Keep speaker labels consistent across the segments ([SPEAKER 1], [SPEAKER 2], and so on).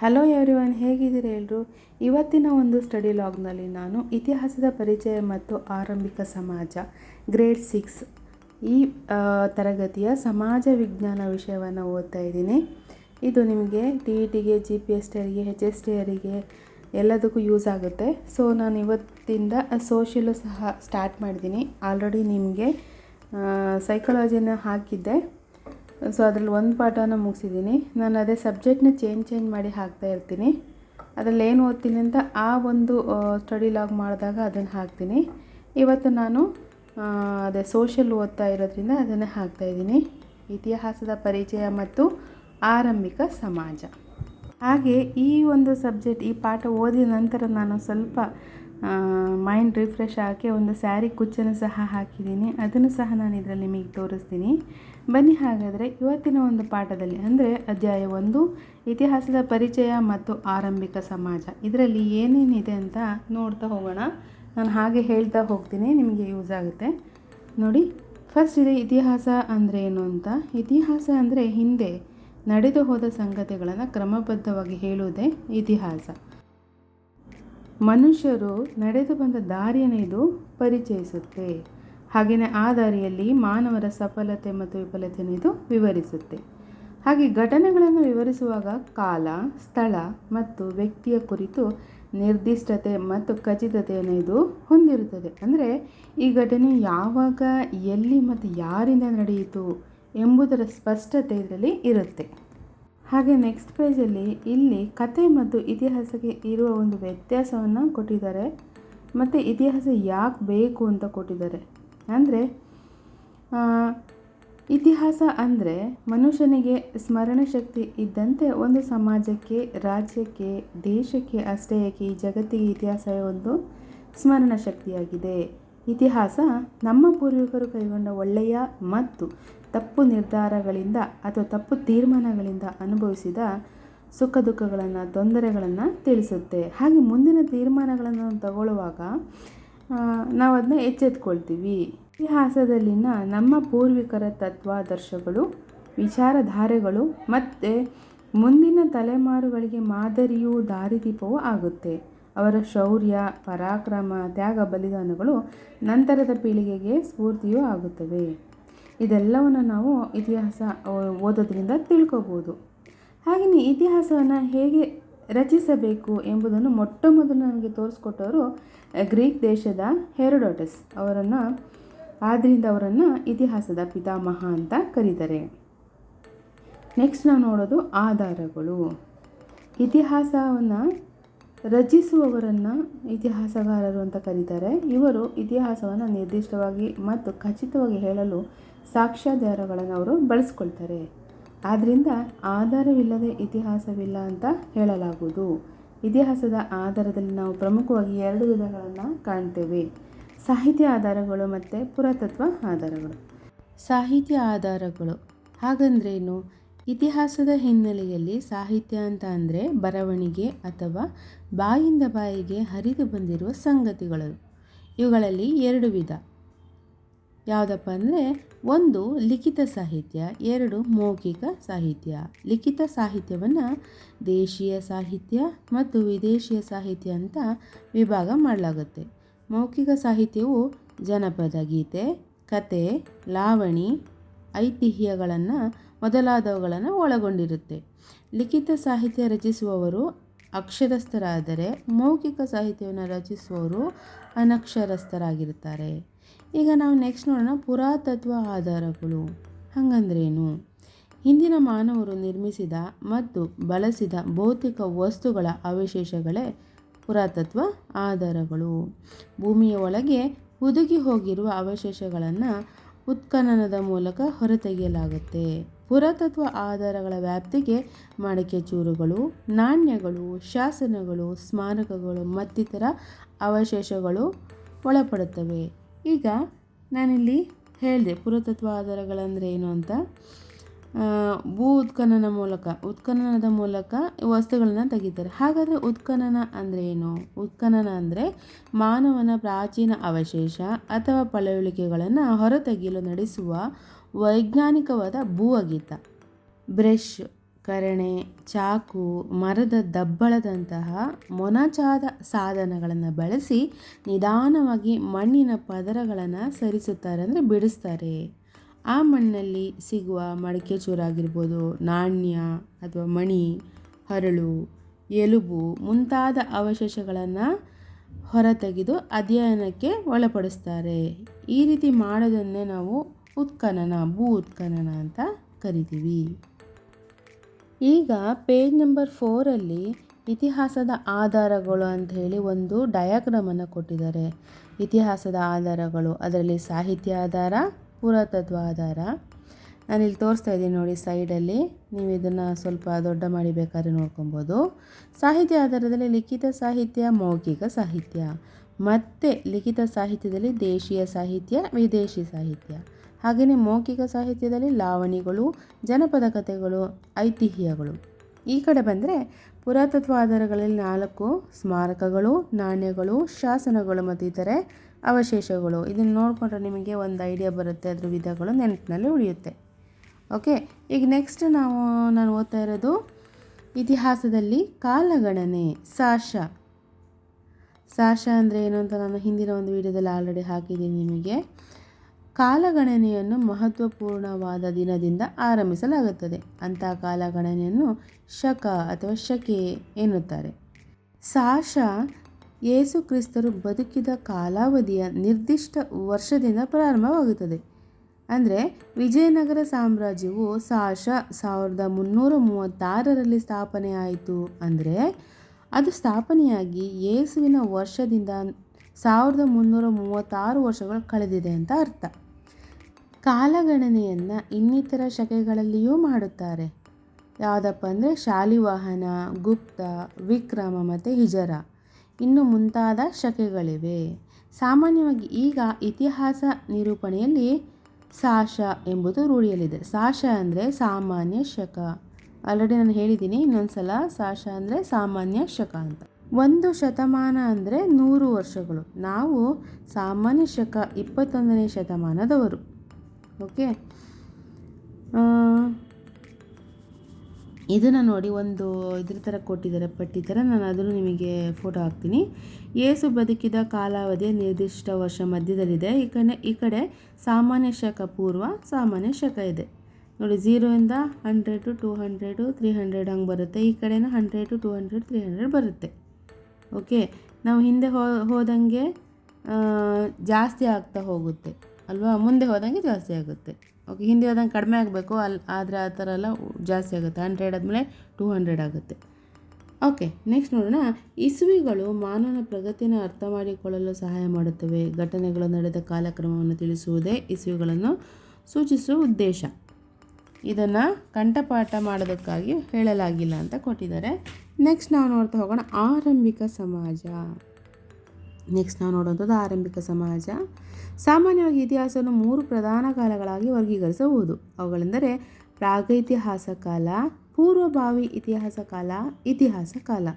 [SPEAKER 1] Hello everyone ಹೇಗಿದ್ದೀರಿ ಎಲ್ಲರೂ ಇವತ್ತಿನ ಒಂದು ಸ್ಟಡಿ ಲಾಗ್ನಲ್ಲಿ ನಾನು ಇತಿಹಾಸದ ಪರಿಚಯ ಮತ್ತು ಆರಂಭಿಕ ಸಮಾಜ ಗ್ರೇಡ್ ಸಿಕ್ಸ್ ಈ ತರಗತಿಯ ಸಮಾಜ ವಿಜ್ಞಾನ ವಿಷಯವನ್ನು ಓದ್ತಾ ಇದ್ದೀನಿ. ಇದು ನಿಮಗೆ ಟಿ ಇ ಟಿಗೆ ಜಿ ಪಿ ಎಸ್ ಟಿಯರಿಗೆ ಹೆಚ್ ಎಸ್ ಟಿಯರಿಗೆ ಎಲ್ಲದಕ್ಕೂ ಯೂಸ್ ಆಗುತ್ತೆ. ಸೊ ನಾನು ಇವತ್ತಿಂದ ಸೋಷಿಯಲು ಸಹ ಸ್ಟಾರ್ಟ್ ಮಾಡಿದ್ದೀನಿ. ಆಲ್ರೆಡಿ ನಿಮಗೆ ಸೈಕಾಲಜಿನ ಹಾಕಿದ್ದೆ. ಸೊ ಅದರಲ್ಲಿ ಒಂದು ಪಾಠನ ಮುಗಿಸಿದ್ದೀನಿ ನಾನು ಅದೇ ಸಬ್ಜೆಕ್ಟ್ನ ಚೇಂಜ್ ಚೇಂಜ್ ಮಾಡಿ ಹಾಕ್ತಾ ಇರ್ತೀನಿ. ಅದರಲ್ಲಿ ಏನು ಓದ್ತೀನಿ ಅಂತ ಆ ಒಂದು ಸ್ಟಡಿ ಲಾಗ್ ಮಾಡಿದಾಗ ಅದನ್ನು ಹಾಕ್ತೀನಿ. ಇವತ್ತು ನಾನು ಅದೇ ಸೋಷಲ್ ಓದ್ತಾ ಇರೋದ್ರಿಂದ ಅದನ್ನೇ ಹಾಕ್ತಾ ಇದ್ದೀನಿ. ಇತಿಹಾಸದ ಪರಿಚಯ ಮತ್ತು ಆರಂಭಿಕ ಸಮಾಜ. ಹಾಗೆ ಈ ಒಂದು ಸಬ್ಜೆಕ್ಟ್ ಈ ಪಾಠ ಓದಿದ ನಂತರ ನಾನು ಸ್ವಲ್ಪ ಮೈಂಡ್ ರಿಫ್ರೆಶ್ ಆಗಿ ಒಂದು ಸ್ಯಾರಿ ಕುಚ್ಚನ್ನು ಸಹ ಹಾಕಿದ್ದೀನಿ. ಅದನ್ನು ಸಹ ನಾನು ಇದರಲ್ಲಿ ನಿಮಗೆ ತೋರಿಸ್ತೀನಿ. ಬನ್ನಿ ಹಾಗಾದರೆ ಇವತ್ತಿನ ಒಂದು ಪಾಠದಲ್ಲಿ, ಅಂದರೆ ಅಧ್ಯಾಯ ಒಂದು, ಇತಿಹಾಸದ ಪರಿಚಯ ಮತ್ತು ಆರಂಭಿಕ ಸಮಾಜ. ಇದರಲ್ಲಿ ಏನೇನಿದೆ ಅಂತ ನೋಡ್ತಾ ಹೋಗೋಣ. ನಾನು ಹಾಗೆ ಹೇಳ್ತಾ ಹೋಗ್ತೀನಿ, ನಿಮಗೆ ಯೂಸ್ ಆಗುತ್ತೆ. ನೋಡಿ ಫಸ್ಟ್ ಇದೆ ಇತಿಹಾಸ ಅಂದರೆ ಏನು ಅಂತ. ಇತಿಹಾಸ ಅಂದರೆ ಹಿಂದೆ ನಡೆದು ಹೋದ ಸಂಗತಿಗಳನ್ನು ಕ್ರಮಬದ್ಧವಾಗಿ ಹೇಳುವುದೇ ಇತಿಹಾಸ. ಮನುಷ್ಯರು ನಡೆದು ಬಂದ ದಾರಿಯನ್ನು ಇದು ಪರಿಚಯಿಸುತ್ತೆ. ಹಾಗೆಯೇ ಆ ದಾರಿಯಲ್ಲಿ ಮಾನವರ ಸಫಲತೆ ಮತ್ತು ವಿಫಲತೆಯನ್ನು ಇದು ವಿವರಿಸುತ್ತೆ. ಹಾಗೆ ಘಟನೆಗಳನ್ನು ವಿವರಿಸುವಾಗ ಕಾಲ, ಸ್ಥಳ ಮತ್ತು ವ್ಯಕ್ತಿಯ ಕುರಿತು ನಿರ್ದಿಷ್ಟತೆ ಮತ್ತು ಖಚಿತತೆಯನ್ನು ಇದು ಹೊಂದಿರುತ್ತದೆ. ಅಂದರೆ ಈ ಘಟನೆ ಯಾವಾಗ, ಎಲ್ಲಿ ಮತ್ತು ಯಾರಿಂದ ನಡೆಯಿತು ಎಂಬುದರ ಸ್ಪಷ್ಟತೆ ಇದರಲ್ಲಿ ಇರುತ್ತೆ. ಹಾಗೆ ನೆಕ್ಸ್ಟ್ ಪೇಜಲ್ಲಿ ಇಲ್ಲಿ ಕತೆ ಮತ್ತು ಇತಿಹಾಸಕ್ಕೆ ಇರುವ ಒಂದು ವ್ಯತ್ಯಾಸವನ್ನು ಕೊಟ್ಟಿದ್ದಾರೆ. ಮತ್ತು ಇತಿಹಾಸ ಯಾಕೆ ಬೇಕು ಅಂತ ಕೊಟ್ಟಿದ್ದಾರೆ. ಅಂದರೆ ಇತಿಹಾಸ ಅಂದರೆ ಮನುಷ್ಯನಿಗೆ ಸ್ಮರಣ ಶಕ್ತಿ ಇದ್ದಂತೆ ಒಂದು ಸಮಾಜಕ್ಕೆ, ರಾಜ್ಯಕ್ಕೆ, ದೇಶಕ್ಕೆ ಅಷ್ಟೇ ಏಕೆ ಈ ಜಗತ್ತಿಗೆ ಇತಿಹಾಸ ಒಂದು ಸ್ಮರಣ ಶಕ್ತಿಯಾಗಿದೆ. ಇತಿಹಾಸ ನಮ್ಮ ಪೂರ್ವಿಕರು ಕೈಗೊಂಡ ಒಳ್ಳೆಯ ಮತ್ತು ತಪ್ಪು ನಿರ್ಧಾರಗಳಿಂದ ಅಥವಾ ತಪ್ಪು ತೀರ್ಮಾನಗಳಿಂದ ಅನುಭವಿಸಿದ ಸುಖ ದುಃಖಗಳನ್ನು, ತೊಂದರೆಗಳನ್ನು ತಿಳಿಸುತ್ತೆ. ಹಾಗೆ ಮುಂದಿನ ತೀರ್ಮಾನಗಳನ್ನು ತಗೊಳ್ಳುವಾಗ ನಾವು ಅದನ್ನ ಎಚ್ಚೆತ್ಕೊಳ್ತೀವಿ. ಇತಿಹಾಸದಲ್ಲಿನ ನಮ್ಮ ಪೂರ್ವಿಕರ ತತ್ವಾದರ್ಶಗಳು, ವಿಚಾರಧಾರೆಗಳು ಮತ್ತು ಮುಂದಿನ ತಲೆಮಾರುಗಳಿಗೆ ಮಾದರಿಯೂ ದಾರಿದೀಪವೂ ಆಗುತ್ತೆ. ಅವರ ಶೌರ್ಯ, ಪರಾಕ್ರಮ, ತ್ಯಾಗ, ಬಲಿದಾನಗಳು ನಂತರದ ಪೀಳಿಗೆಗೆ ಸ್ಫೂರ್ತಿಯೂ ಆಗುತ್ತವೆ. ಇದೆಲ್ಲವನ್ನು ನಾವು ಇತಿಹಾಸ ಓದೋದ್ರಿಂದ ತಿಳ್ಕೊಬೋದು. ಹಾಗೆಯೇ ಇತಿಹಾಸವನ್ನು ಹೇಗೆ ರಚಿಸಬೇಕು ಎಂಬುದನ್ನು ಮೊಟ್ಟ ಮೊದಲು ನನಗೆ ತೋರಿಸ್ಕೊಟ್ಟವರು ಗ್ರೀಕ್ ದೇಶದ ಹೆರೋಡೋಟಸ್ ಅವರನ್ನು ಆದ್ದರಿಂದ ಅವರನ್ನು ಇತಿಹಾಸದ ಪಿತಾಮಹ ಅಂತ ಕರೀತಾರೆ. ನೆಕ್ಸ್ಟ್ ನಾವು ನೋಡೋದು ಆಧಾರಗಳು. ಇತಿಹಾಸವನ್ನು ರಚಿಸುವವರನ್ನು ಇತಿಹಾಸಗಾರರು ಅಂತ ಕರೀತಾರೆ. ಇವರು ಇತಿಹಾಸವನ್ನು ನಿರ್ದಿಷ್ಟವಾಗಿ ಮತ್ತು ಖಚಿತವಾಗಿ ಹೇಳಲು ಸಾಕ್ಷ್ಯಾಧಾರಗಳನ್ನು ಅವರು ಬಳಸ್ಕೊಳ್ತಾರೆ. ಆದ್ದರಿಂದ ಆಧಾರವಿಲ್ಲದೆ ಇತಿಹಾಸವಿಲ್ಲ ಅಂತ ಹೇಳಲಾಗುವುದು. ಇತಿಹಾಸದ ಆಧಾರದಲ್ಲಿ ನಾವು ಪ್ರಮುಖವಾಗಿ ಎರಡು ವಿಧಗಳನ್ನು ಕಾಣ್ತೇವೆ. ಸಾಹಿತ್ಯ ಆಧಾರಗಳು ಮತ್ತು ಪುರಾತತ್ವ ಆಧಾರಗಳು. ಸಾಹಿತ್ಯ ಆಧಾರಗಳು. ಹಾಗಂದ್ರೇನು? ಇತಿಹಾಸದ ಹಿನ್ನೆಲೆಯಲ್ಲಿ ಸಾಹಿತ್ಯ ಅಂತ ಅಂದರೆ ಬರವಣಿಗೆ ಅಥವಾ ಬಾಯಿಂದ ಬಾಯಿಗೆ ಹರಿದು ಬಂದಿರುವ ಸಂಗತಿಗಳು. ಇವುಗಳಲ್ಲಿ ಎರಡು ವಿಧ. ಯಾವುದಪ್ಪ ಅಂದರೆ ಒಂದು ಲಿಖಿತ ಸಾಹಿತ್ಯ, ಎರಡು ಮೌಖಿಕ ಸಾಹಿತ್ಯ. ಲಿಖಿತ ಸಾಹಿತ್ಯವನ್ನು ದೇಶೀಯ ಸಾಹಿತ್ಯ ಮತ್ತು ವಿದೇಶೀಯ ಸಾಹಿತ್ಯ ಅಂತ ವಿಭಾಗ ಮಾಡಲಾಗುತ್ತೆ. ಮೌಖಿಕ ಸಾಹಿತ್ಯವು ಜನಪದ, ಗೀತೆ, ಕತೆ, ಲಾವಣಿ ಐತಿಹ್ಯಗಳನ್ನು ಮೊದಲಾದವುಗಳನ್ನು ಒಳಗೊಂಡಿರುತ್ತೆ. ಲಿಖಿತ ಸಾಹಿತ್ಯ ರಚಿಸುವವರು ಅಕ್ಷರಸ್ಥರಾದರೆ ಮೌಖಿಕ ಸಾಹಿತ್ಯವನ್ನು ರಚಿಸುವವರು ಅನಕ್ಷರಸ್ಥರಾಗಿರ್ತಾರೆ ಈಗ ನಾವು ನೆಕ್ಸ್ಟ್ ನೋಡೋಣ ಪುರಾತತ್ವ ಆಧಾರಗಳು. ಹಂಗಂದ್ರೇನು? ಹಿಂದಿನ ಮಾನವರು ನಿರ್ಮಿಸಿದ ಮತ್ತು ಬಳಸಿದ ಭೌತಿಕ ವಸ್ತುಗಳ ಅವಶೇಷಗಳೇ ಪುರಾತತ್ವ ಆಧಾರಗಳು. ಭೂಮಿಯ ಒಳಗೆ ಹುದುಗಿ ಹೋಗಿರುವ ಅವಶೇಷಗಳನ್ನು ಉತ್ಖನನದ ಮೂಲಕ ಹೊರತೆಗೆಯಲಾಗುತ್ತೆ. ಪುರಾತತ್ವ ಆಧಾರಗಳ ವ್ಯಾಪ್ತಿಗೆ ಮಡಿಕೆ ಚೂರುಗಳು, ನಾಣ್ಯಗಳು, ಶಾಸನಗಳು, ಸ್ಮಾರಕಗಳು ಮತ್ತಿತರ ಅವಶೇಷಗಳು ಒಳಪಡುತ್ತವೆ. ಈಗ ನಾನಿಲ್ಲಿ ಹೇಳಿದೆ ಪುರಾತತ್ವ ಆಧಾರಗಳಂದರೆ ಏನು ಅಂತ. ಭೂ ಉತ್ಖನನ ಮೂಲಕ, ಉತ್ಖನನದ ಮೂಲಕ ವಸ್ತುಗಳನ್ನು ತೆಗಿತಾರೆ. ಹಾಗಾದರೆ ಉತ್ಖನನ ಅಂದರೆ ಏನು ಉತ್ಖನನ ಅಂದರೆ ಮಾನವನ ಪ್ರಾಚೀನ ಅವಶೇಷ ಅಥವಾ ಪಳೆಯುಳಿಕೆಗಳನ್ನು ಹೊರತೆಗೆಯಲು ನಡೆಸುವ ವೈಜ್ಞಾನಿಕವಾದ ಭೂ ಅಗೀತ ಬ್ರಷ್ ಕರಣೆ, ಚಾಕು, ಮರದ ದಬ್ಬಳದಂತಹ ಮೊನಚಾದ ಸಾಧನಗಳನ್ನು ಬಳಸಿ ನಿಧಾನವಾಗಿ ಮಣ್ಣಿನ ಪದರಗಳನ್ನು ಸರಿಸುತ್ತಾರೆ ಅಂದರೆ ಬಿಡಿಸ್ತಾರೆ. ಆ ಮಣ್ಣಲ್ಲಿ ಸಿಗುವ ಮಡಿಕೆ ಚೂರಾಗಿರ್ಬೋದು, ನಾಣ್ಯ ಅಥವಾ ಮಣಿ, ಹರಳು, ಎಲುಬು ಮುಂತಾದ ಅವಶೇಷಗಳನ್ನು ಹೊರತೆಗೆದು ಅಧ್ಯಯನಕ್ಕೆ ಒಳಪಡಿಸ್ತಾರೆ. ಈ ರೀತಿ ಮಾಡೋದನ್ನೇ ನಾವು ಉತ್ಖನನ, ಭೂ ಉತ್ಖನನ ಅಂತ ಕರಿತೀವಿ. ಈಗ ಪೇಜ್ ನಂಬರ್ ಫೋರಲ್ಲಿ ಇತಿಹಾಸದ ಆಧಾರಗಳು ಅಂತ ಹೇಳಿ ಒಂದು ಡಯಾಗ್ರಾಮನ್ನು ಕೊಟ್ಟಿದ್ದಾರೆ. ಇತಿಹಾಸದ ಆಧಾರಗಳು, ಅದರಲ್ಲಿ ಸಾಹಿತ್ಯ ಆಧಾರ, ಪುರಾತತ್ವ ಆಧಾರ. ನಾನಿಲ್ಲಿ ತೋರಿಸ್ತಾ ಇದ್ದೀನಿ ನೋಡಿ ಸೈಡಲ್ಲಿ ನೀವು ಇದನ್ನು ಸ್ವಲ್ಪ ದೊಡ್ಡ ಮಾಡಿ ಬೇಕಾದ್ರೆ ನೋಡ್ಕೊಬೋದು. ಸಾಹಿತ್ಯ ಆಧಾರದಲ್ಲಿ ಲಿಖಿತ ಸಾಹಿತ್ಯ, ಮೌಖಿಕ ಸಾಹಿತ್ಯ. ಮತ್ತು ಲಿಖಿತ ಸಾಹಿತ್ಯದಲ್ಲಿ ದೇಶೀಯ ಸಾಹಿತ್ಯ, ವಿದೇಶಿ ಸಾಹಿತ್ಯ. ಹಾಗೆಯೇ ಮೌಖಿಕ ಸಾಹಿತ್ಯದಲ್ಲಿ ಲಾವಣಿಗಳು, ಜನಪದ ಕಥೆಗಳು, ಐತಿಹ್ಯಗಳು. ಈ ಕಡೆ ಬಂದರೆ ಪುರಾತತ್ವ ಆಧಾರಗಳಲ್ಲಿ ನಾಲ್ಕು ಸ್ಮಾರಕಗಳು, ನಾಣ್ಯಗಳು, ಶಾಸನಗಳು ಮತ್ತು ಇತರೆ ಅವಶೇಷಗಳು. ಇದನ್ನು ನೋಡಿಕೊಂಡ್ರೆ ನಿಮಗೆ ಒಂದು ಐಡಿಯಾ ಬರುತ್ತೆ, ಅದ್ರ ವಿಧಗಳು ನೆನಪಿನಲ್ಲಿ ಉಳಿಯುತ್ತೆ. ಓಕೆ ಈಗ ನೆಕ್ಸ್ಟ್ ನಾವು, ನಾನು ಓದ್ತಾ ಇರೋದು ಇತಿಹಾಸದಲ್ಲಿ ಕಾಲಗಣನೆ, ಸಾಶ. ಸಾಶ ಅಂದರೆ ಏನು ಅಂತ ನಾನು ಹಿಂದಿನ ಒಂದು ವಿಡಿಯೋದಲ್ಲಿ ಆಲ್ರೆಡಿ ಹಾಕಿದ್ದೀನಿ ನಿಮಗೆ. ಕಾಲಗಣನೆಯನ್ನು ಮಹತ್ವಪೂರ್ಣವಾದ ದಿನದಿಂದ ಆರಂಭಿಸಲಾಗುತ್ತದೆ. ಅಂಥ ಕಾಲಗಣನೆಯನ್ನು ಶಕ ಅಥವಾ ಶಕೆ ಎನ್ನುತ್ತಾರೆ. ಸಾಶ, ಯೇಸು ಕ್ರಿಸ್ತರು ಬದುಕಿದ ಕಾಲಾವಧಿಯ ನಿರ್ದಿಷ್ಟ ವರ್ಷದಿಂದ ಪ್ರಾರಂಭವಾಗುತ್ತದೆ. ಅಂದರೆ ವಿಜಯನಗರ ಸಾಮ್ರಾಜ್ಯವು ಸಾಶ ಸಾವಿರದ ಮುನ್ನೂರ ಮೂವತ್ತಾರರಲ್ಲಿ ಸ್ಥಾಪನೆ ಆಯಿತು ಅಂದರೆ ಅದು ಸ್ಥಾಪನೆಯಾಗಿ ಯೇಸುವಿನ ವರ್ಷದಿಂದ ಸಾವಿರದ ಮುನ್ನೂರ ಮೂವತ್ತಾರು ವರ್ಷಗಳು ಕಳೆದಿದೆ ಅಂತ ಅರ್ಥ. ಕಾಲಗಣನೆಯನ್ನು ಇನ್ನಿತರ ಶಕೆಗಳಲ್ಲಿಯೂ ಮಾಡುತ್ತಾರೆ. ಯಾವುದಪ್ಪ ಅಂದರೆ ಶಾಲಿವಾಹನ, ಗುಪ್ತ, ವಿಕ್ರಮ ಮತ್ತು ಹಿಜರ. ಇನ್ನು ಮುಂತಾದ ಶಕೆಗಳಿವೆ. ಸಾಮಾನ್ಯವಾಗಿ ಈಗ ಇತಿಹಾಸ ನಿರೂಪಣೆಯಲ್ಲಿ ಸಾಶ ಎಂಬುದು ರೂಢಿಯಲ್ಲಿದೆ. ಸಾಶ ಅಂದರೆ ಸಾಮಾನ್ಯ ಶಕ. ಆಲ್ರೆಡಿ ನಾನು ಹೇಳಿದ್ದೀನಿ ಇನ್ನೊಂದು ಸಲ ಸಾಶ ಅಂದರೆ ಸಾಮಾನ್ಯ ಶಕ ಅಂತ. ಒಂದು ಶತಮಾನ ಅಂದರೆ ನೂರು ವರ್ಷಗಳು. ನಾವು ಸಾಮಾನ್ಯ ಶಕ ಇಪ್ಪತ್ತೊಂದನೇ ಶತಮಾನದವರು. ಓಕೆ? ಇದನ್ನು ನೋಡಿ ಒಂದು ಇದ್ರ ಥರ ಕೊಟ್ಟಿದ್ದಾರೆ, ಪಟ್ಟಿ ಥರ ನಾನು ಅದನ್ನು ನಿಮಗೆ ಫೋಟೋ ಹಾಕ್ತೀನಿ. ಏಸು ಬದುಕಿದ ಕಾಲಾವಧಿಯ ನಿರ್ದಿಷ್ಟ ವರ್ಷ ಮಧ್ಯದಲ್ಲಿದೆ. ಈ ಕಡೆ ಈ ಕಡೆ ಸಾಮಾನ್ಯ ಶಕ ಪೂರ್ವ ಸಾಮಾನ್ಯ ಶಕ ಇದೆ. ನೋಡಿ ಝೀರೋಯಿಂದ hundred two hundred three hundred ಹಂಗೆ ಬರುತ್ತೆ. ಈ ಕಡೆನೂ hundred two hundred three hundred ಬರುತ್ತೆ. ಓಕೆ? ನಾವು ಹಿಂದೆ ಹೋದಂಗೆ ಜಾಸ್ತಿ ಆಗ್ತಾ ಹೋಗುತ್ತೆ. ಅಲ್ವಾ? ಮುಂದೆ ಹೋದಂಗೆ ಜಾಸ್ತಿ ಆಗುತ್ತೆ. ಓಕೆ ಹಿಂದೆ ಹೋದಂಗೆ ಕಡಿಮೆ ಆಗಬೇಕು. ಅಲ್ಲಿ ಆದರೆ ಆ ಥರ ಎಲ್ಲ ಜಾಸ್ತಿ ಆಗುತ್ತೆ. ಹಂಡ್ರೆಡ್ ಆದಮೇಲೆ ಟೂ ಹಂಡ್ರೆಡ್ ಆಗುತ್ತೆ. ಓಕೆ ನೆಕ್ಸ್ಟ್ ನೋಡೋಣ. ಇಸುವಿಗಳು ಮಾನವನ ಪ್ರಗತಿಯನ್ನು ಅರ್ಥ ಮಾಡಿಕೊಳ್ಳಲು ಸಹಾಯ ಮಾಡುತ್ತವೆ. ಘಟನೆಗಳು ನಡೆದ ಕಾಲಕ್ರಮವನ್ನು ತಿಳಿಸುವುದೇ ಇಸುವಿಗಳನ್ನು ಸೂಚಿಸುವ ಉದ್ದೇಶ. ಇದನ್ನು ಕಂಠಪಾಠ ಮಾಡೋದಕ್ಕಾಗಿ ಹೇಳಲಾಗಿಲ್ಲ ಅಂತ ಕೊಟ್ಟಿದ್ದಾರೆ. ನೆಕ್ಸ್ಟ್ ನಾವು ನೋಡ್ತಾ ಹೋಗೋಣ. ಆರಂಭಿಕ ಸಮಾಜ. ನೆಕ್ಸ್ಟ್ ನಾವು ನೋಡುವಂಥದ್ದು ಆರಂಭಿಕ ಸಮಾಜ. ಸಾಮಾನ್ಯವಾಗಿ ಇತಿಹಾಸವನ್ನು ಮೂರು ಪ್ರಧಾನ ಕಾಲಗಳಾಗಿ ವರ್ಗೀಕರಿಸಬಹುದು. ಅವುಗಳೆಂದರೆ ಪ್ರಾಗೈತಿಹಾಸ ಕಾಲ, ಪೂರ್ವಭಾವಿ ಇತಿಹಾಸ ಕಾಲ ಇತಿಹಾಸ ಕಾಲ.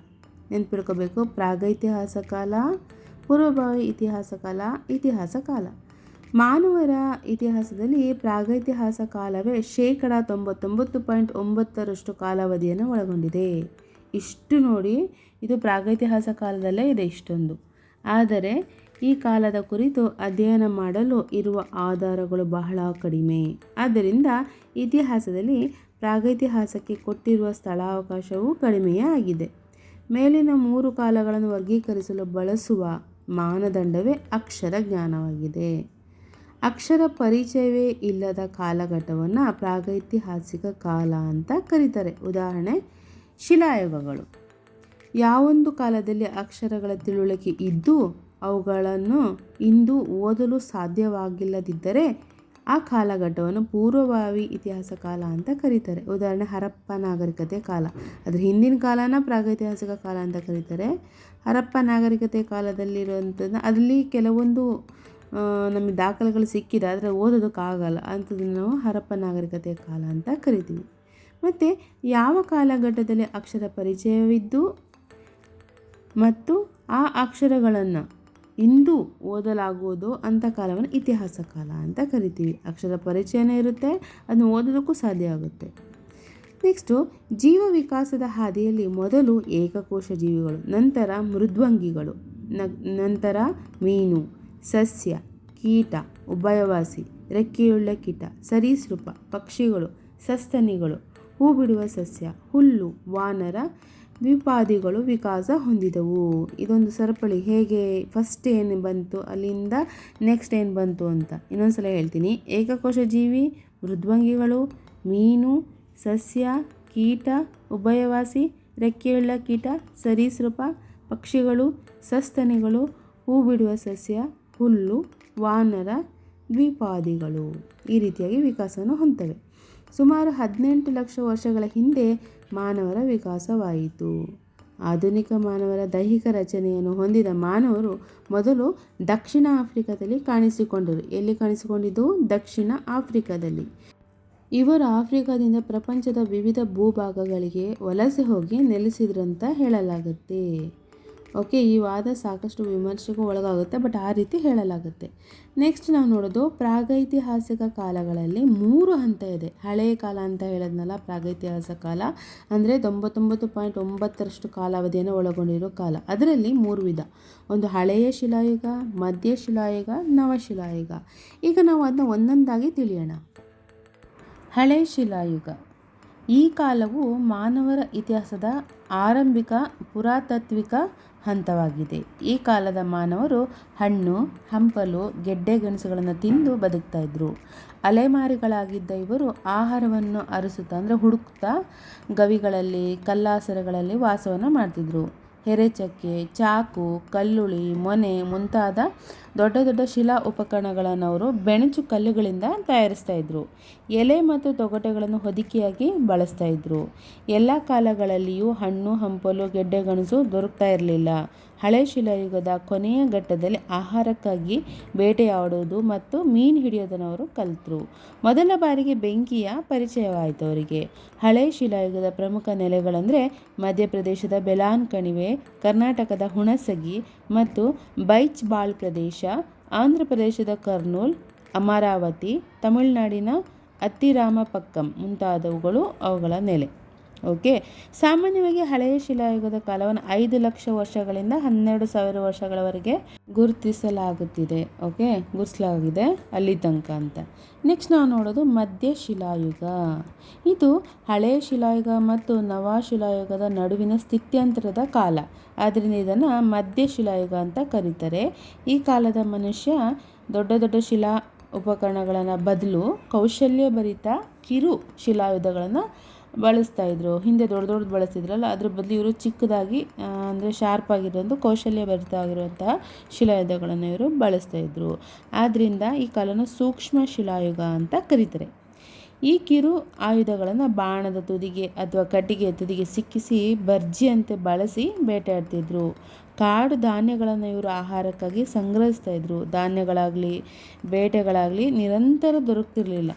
[SPEAKER 1] ನೆನ್ಪಿಡ್ಕೋಬೇಕು ಪ್ರಾಗೈತಿಹಾಸ ಕಾಲ, ಪೂರ್ವಭಾವಿ ಇತಿಹಾಸ ಕಾಲ ಇತಿಹಾಸ ಕಾಲ. ಮಾನವರ ಇತಿಹಾಸದಲ್ಲಿ ಪ್ರಾಗೈತಿಹಾಸ ಕಾಲವೇ ಶೇಕಡ ತೊಂಬತ್ತೊಂಬತ್ತು ಪಾಯಿಂಟ್ ಒಂಬತ್ತರಷ್ಟು ಕಾಲಾವಧಿಯನ್ನು ಒಳಗೊಂಡಿದೆ. ಇಷ್ಟು ನೋಡಿ, ಇದು ಪ್ರಾಗೈತಿಹಾಸ ಕಾಲದಲ್ಲೇ ಇದೆ ಇಷ್ಟೊಂದು. ಆದರೆ ಈ ಕಾಲದ ಕುರಿತು ಅಧ್ಯಯನ ಮಾಡಲು ಇರುವ ಆಧಾರಗಳು ಬಹಳ ಕಡಿಮೆ. ಆದ್ದರಿಂದ ಇತಿಹಾಸದಲ್ಲಿ ಪ್ರಾಗೈತಿಹಾಸಕ್ಕೆ ಕೊಟ್ಟಿರುವ ಸ್ಥಳಾವಕಾಶವು ಕಡಿಮೆಯೇ ಆಗಿದೆ ಮೇಲಿನ ಮೂರು ಕಾಲಗಳನ್ನು ವರ್ಗೀಕರಿಸಲು ಬಳಸುವ ಮಾನದಂಡವೇ ಅಕ್ಷರ ಜ್ಞಾನವಾಗಿದೆ. ಅಕ್ಷರ ಪರಿಚಯವೇ ಇಲ್ಲದ ಕಾಲಘಟ್ಟವನ್ನು ಪ್ರಾಗೈತಿಹಾಸಿಕ ಕಾಲ ಅಂತ ಕರೀತಾರೆ. ಉದಾಹರಣೆ, ಶಿಲಾಯುಗಗಳು. ಯಾವೊಂದು ಕಾಲದಲ್ಲಿ ಅಕ್ಷರಗಳ ತಿಳುವಳಿಕೆ ಇದ್ದು ಅವುಗಳನ್ನು ಇಂದು ಓದಲು ಸಾಧ್ಯವಾಗಿಲ್ಲದಿದ್ದರೆ ಆ ಕಾಲಘಟ್ಟವನ್ನು ಪೂರ್ವಭಾವಿ ಇತಿಹಾಸ ಕಾಲ ಅಂತ ಕರೀತಾರೆ. ಉದಾಹರಣೆ, ಹರಪ್ಪ ನಾಗರಿಕತೆ ಕಾಲ. ಅದರ ಹಿಂದಿನ ಕಾಲನ ಪ್ರಾಗೈತಿಹಾಸಿಕ ಕಾಲ ಅಂತ ಕರೀತಾರೆ. ಹರಪ್ಪ ನಾಗರಿಕತೆ ಕಾಲದಲ್ಲಿರುವಂಥದ್ದು ಅದರಲ್ಲಿ ಕೆಲವೊಂದು ನಮಗೆ ದಾಖಲೆಗಳು ಸಿಕ್ಕಿದೆ, ಆದರೆ ಓದೋದಕ್ಕಾಗಲ್ಲ ಅಂಥದ್ದನ್ನು ನಾವು ಹರಪ್ಪ ನಾಗರಿಕತೆ ಕಾಲ ಅಂತ ಕರಿತೀವಿ. ಮತ್ತು ಯಾವ ಕಾಲಘಟ್ಟದಲ್ಲಿ ಅಕ್ಷರ ಪರಿಚಯವಿದ್ದು? ಮತ್ತು ಆ ಅಕ್ಷರಗಳನ್ನು ಇಂದು ಓದಲಾಗುವುದು ಅಂಥ ಕಾಲವನ್ನು ಇತಿಹಾಸ ಕಾಲ ಅಂತ ಕರಿತೀವಿ. ಅಕ್ಷರ ಪರಿಚಯನೇ ಇರುತ್ತೆ, ಅದನ್ನು ಓದೋದಕ್ಕೂ ಸಾಧ್ಯ ಆಗುತ್ತೆ. ನೆಕ್ಸ್ಟು ಜೀವ ವಿಕಾಸದ ಹಾದಿಯಲ್ಲಿ ಮೊದಲು ಏಕಕೋಶ ಜೀವಿಗಳು, ನಂತರ ಮೃದ್ವಂಗಿಗಳು ನಂತರ ಮೀನು, ಸಸ್ಯ, ಕೀಟ, ಉಭಯವಾಸಿ, ರೆಕ್ಕೆಯುಳ್ಳ ಕೀಟ, ಸರೀಸೃಪ, ಪಕ್ಷಿಗಳು, ಸಸ್ತನಿಗಳು ಹೂ ಬಿಡುವ ಸಸ್ಯ, ಹುಲ್ಲು, ವಾನರ ದ್ವಿಪಾದಿಗಳು ವಿಕಾಸ ಹೊಂದಿದವು. ಇದೊಂದು ಸರಪಳಿ ಹೇಗೆ? ಫಸ್ಟ್ ಏನು ಬಂತು? ಅಲ್ಲಿಂದ ನೆಕ್ಸ್ಟ್ ಏನು ಬಂತು ಅಂತ ಇನ್ನೊಂದ್ಸಲ ಹೇಳ್ತೀನಿ. ಏಕಕೋಶ ಜೀವಿ ಮೃದ್ವಂಗಿಗಳು, ಮೀನು, ಸಸ್ಯ, ಕೀಟ, ಉಭಯವಾಸಿ, ರೆಕ್ಕೆಯುಳ್ಳ ಕೀಟ, ಸರೀಸೃಪ, ಪಕ್ಷಿಗಳು, ಸಸ್ತನಿಗಳು ಹೂ ಬಿಡುವ ಸಸ್ಯ, ಹುಲ್ಲು, ವಾನರ, ದ್ವಿಪಾದಿಗಳು ಈ ರೀತಿಯಾಗಿ ವಿಕಾಸವನ್ನು ಹೊಂದವೆ ಸುಮಾರು ಹದಿನೆಂಟು ಲಕ್ಷ ವರ್ಷಗಳ ಹಿಂದೆ ಮಾನವರ ವಿಕಾಸವಾಯಿತು. ಆಧುನಿಕ ಮಾನವರ ದೈಹಿಕ ರಚನೆಯನ್ನು ಹೊಂದಿದ ಮಾನವರು ಮೊದಲು ದಕ್ಷಿಣ ಆಫ್ರಿಕಾದಲ್ಲಿ ಕಾಣಿಸಿಕೊಂಡರು. ಎಲ್ಲಿ ಕಾಣಿಸಿಕೊಂಡಿದ್ದು? ದಕ್ಷಿಣ ಆಫ್ರಿಕಾದಲ್ಲಿ. ಇವರು ಆಫ್ರಿಕಾದಿಂದ ಪ್ರಪಂಚದ ವಿವಿಧ ಭೂಭಾಗಗಳಿಗೆ ವಲಸೆ ಹೋಗಿ ನೆಲೆಸಿದ್ರಂತ ಹೇಳಲಾಗುತ್ತೆ. ಓಕೆ, ಈ ವಾದ ಸಾಕಷ್ಟು ವಿಮರ್ಶೆಗೂ ಒಳಗಾಗುತ್ತೆ, ಬಟ್ ಆ ರೀತಿ ಹೇಳಲಾಗುತ್ತೆ. ನೆಕ್ಸ್ಟ್ ನಾವು ನೋಡೋದು, ಪ್ರಾಗೈತಿಹಾಸಿಕ ಕಾಲಗಳಲ್ಲಿ ಮೂರು ಹಂತ ಇದೆ. ಹಳೆಯ ಕಾಲ ಅಂತ ಹೇಳೋದ್ನಲ್ಲ ಪ್ರಾಗೈತಿಹಾಸಿಕ ಕಾಲ, ಅಂದರೆ ತೊಂಬತ್ತೊಂಬತ್ತು ಪಾಯಿಂಟ್ ಒಂಬತ್ತರಷ್ಟು ಕಾಲಾವಧಿಯನ್ನು ಒಳಗೊಂಡಿರೋ ಕಾಲ. ಅದರಲ್ಲಿ ಮೂರು ವಿಧ. ಒಂದು ಹಳೆಯ ಶಿಲಾಯುಗ, ಮಧ್ಯ ಶಿಲಾಯುಗ ನವಶಿಲಾಯುಗ ಈಗ ನಾವು ಅದನ್ನ ಒಂದೊಂದಾಗಿ ತಿಳಿಯೋಣ. ಹಳೆ ಶಿಲಾಯುಗ. ಈ ಕಾಲವು ಮಾನವರ ಇತಿಹಾಸದ ಆರಂಭಿಕ ಪುರಾತತ್ವಿಕ ಹಂತವಾಗಿದೆ. ಈ ಕಾಲದ ಮಾನವರು ಹಣ್ಣು, ಹಂಪಲು, ಗೆಡ್ಡೆ ಗೆಣಸುಗಳನ್ನು ತಿಂದು ಬದುಕ್ತಾ ಇದ್ರು. ಅಲೆಮಾರಿಗಳಾಗಿದ್ದ ಇವರು ಆಹಾರವನ್ನು ಅರಸುತ್ತಾ, ಅಂದರೆ ಹುಡುಕ್ತಾ, ಗವಿಗಳಲ್ಲಿ, ಕಲ್ಲಾಸರಗಳಲ್ಲಿ ವಾಸವನ್ನು ಮಾಡ್ತಿದ್ರು. ಹೆರೆಚಕ್ಕೆ, ಚಾಕು, ಕಲ್ಲುಳಿ, ಮೊನೆ ಮುಂತಾದ ದೊಡ್ಡ ದೊಡ್ಡ ಶಿಲಾ ಉಪಕರಣಗಳನ್ನು ಅವರು ಬೆಣಚು ಕಲ್ಲುಗಳಿಂದ ತಯಾರಿಸ್ತಾ ಇದ್ರು. ಎಲೆ ಮತ್ತು ತೊಗಟೆಗಳನ್ನು ಹೊದಿಕೆಯಾಗಿ ಬಳಸ್ತಾ ಇದ್ರು. ಎಲ್ಲ ಕಾಲಗಳಲ್ಲಿಯೂ ಹಣ್ಣು, ಹಂಪಲು ಗೆಡ್ಡೆಗೆಣಸು ದೊರಕ್ತಾ ಇರಲಿಲ್ಲ. ಹಳೆ ಶಿಲಾಯುಗದ ಕೊನೆಯ ಘಟ್ಟದಲ್ಲಿ ಆಹಾರಕ್ಕಾಗಿ ಬೇಟೆಯಾಡೋದು ಮತ್ತು ಮೀನು ಹಿಡಿಯೋದನ್ನು ಅವರು ಕಲಿತರು. ಮೊದಲ ಬಾರಿಗೆ ಬೆಂಕಿಯ ಪರಿಚಯವಾಯಿತು ಅವರಿಗೆ. ಹಳೆ ಶಿಲಾಯುಗದ ಪ್ರಮುಖ ನೆಲೆಗಳೆಂದರೆ ಮಧ್ಯಪ್ರದೇಶದ ಬೆಲಾನ್ ಕಣಿವೆ, ಕರ್ನಾಟಕದ ಹುಣಸಗಿ ಮತ್ತು ಬೈಚ್ ಬಾಳ್ ಪ್ರದೇಶ ಆಂಧ್ರ ಪ್ರದೇಶದ ಕರ್ನೂಲ್, ಅಮರಾವತಿ, ತಮಿಳುನಾಡಿನ ಅತ್ತಿರಾಮಪಕ್ಕಂ ಮುಂತಾದವುಗಳು ಅವುಗಳ ನೆಲೆ. ಓಕೆ. ಸಾಮಾನ್ಯವಾಗಿ ಹಳೆಯ ಶಿಲಾಯುಗದ ಕಾಲವನ್ನು ಐದು ಲಕ್ಷ ವರ್ಷಗಳಿಂದ ಹನ್ನೆರಡು ಸಾವಿರ ವರ್ಷಗಳವರೆಗೆ ಗುರುತಿಸಲಾಗುತ್ತಿದೆ. ಓಕೆ, ಗುರುತಿಸಲಾಗಿದೆ ಅಲ್ಲಿ ತನಕ ಅಂತ. ನೆಕ್ಸ್ಟ್ ನಾವು ನೋಡೋದು ಮಧ್ಯ ಶಿಲಾಯುಗ. ಇದು ಹಳೆಯ ಶಿಲಾಯುಗ ಮತ್ತು ನವ ಶಿಲಾಯುಗದ ನಡುವಿನ ಸ್ಥಿತ್ಯಂತರದ ಕಾಲ. ಆದ್ದರಿಂದ ಇದನ್ನು ಮಧ್ಯ ಶಿಲಾಯುಗ ಅಂತ ಕರೀತಾರೆ. ಈ ಕಾಲದ ಮನುಷ್ಯ ದೊಡ್ಡ ದೊಡ್ಡ ಶಿಲಾ ಉಪಕರಣಗಳನ್ನು ಬದಲು ಕೌಶಲ್ಯಭರಿತ ಕಿರು ಶಿಲಾಯುಧಗಳನ್ನು ಬಳಸ್ತಾ ಇದ್ರು. ಹಿಂದೆ ದೊಡ್ಡ ದೊಡ್ಡದು ಬಳಸ್ತಿದ್ರಲ್ಲ, ಅದ್ರ ಬದಲು ಇವರು ಚಿಕ್ಕದಾಗಿ ಅಂದರೆ ಶಾರ್ಪ್ ಆಗಿರೋದು ಕೌಶಲ್ಯಭರಿತ ಆಗಿರುವಂತಹ ಶಿಲಾಯುಧಗಳನ್ನು ಇವರು ಬಳಸ್ತಾ ಇದ್ರು. ಆದ್ದರಿಂದ ಈ ಕಾಲನ ಸೂಕ್ಷ್ಮ ಶಿಲಾಯುಗ ಅಂತ ಕರೀತಾರೆ. ಈ ಕಿರು ಆಯುಧಗಳನ್ನು ಬಾಣದ ತುದಿಗೆ ಅಥವಾ ಕಟ್ಟಿಗೆಯ ತುದಿಗೆ ಸಿಕ್ಕಿಸಿ ಬರ್ಜಿಯಂತೆ ಬಳಸಿ ಬೇಟೆಯಾಡ್ತಿದ್ರು. ಕಾಡು ಧಾನ್ಯಗಳನ್ನು ಇವರು ಆಹಾರಕ್ಕಾಗಿ ಸಂಗ್ರಹಿಸ್ತಾ ಇದ್ರು. ಧಾನ್ಯಗಳಾಗಲಿ, ಬೇಟೆಗಳಾಗಲಿ ನಿರಂತರ ದೊರಕ್ತಿರ್ಲಿಲ್ಲ.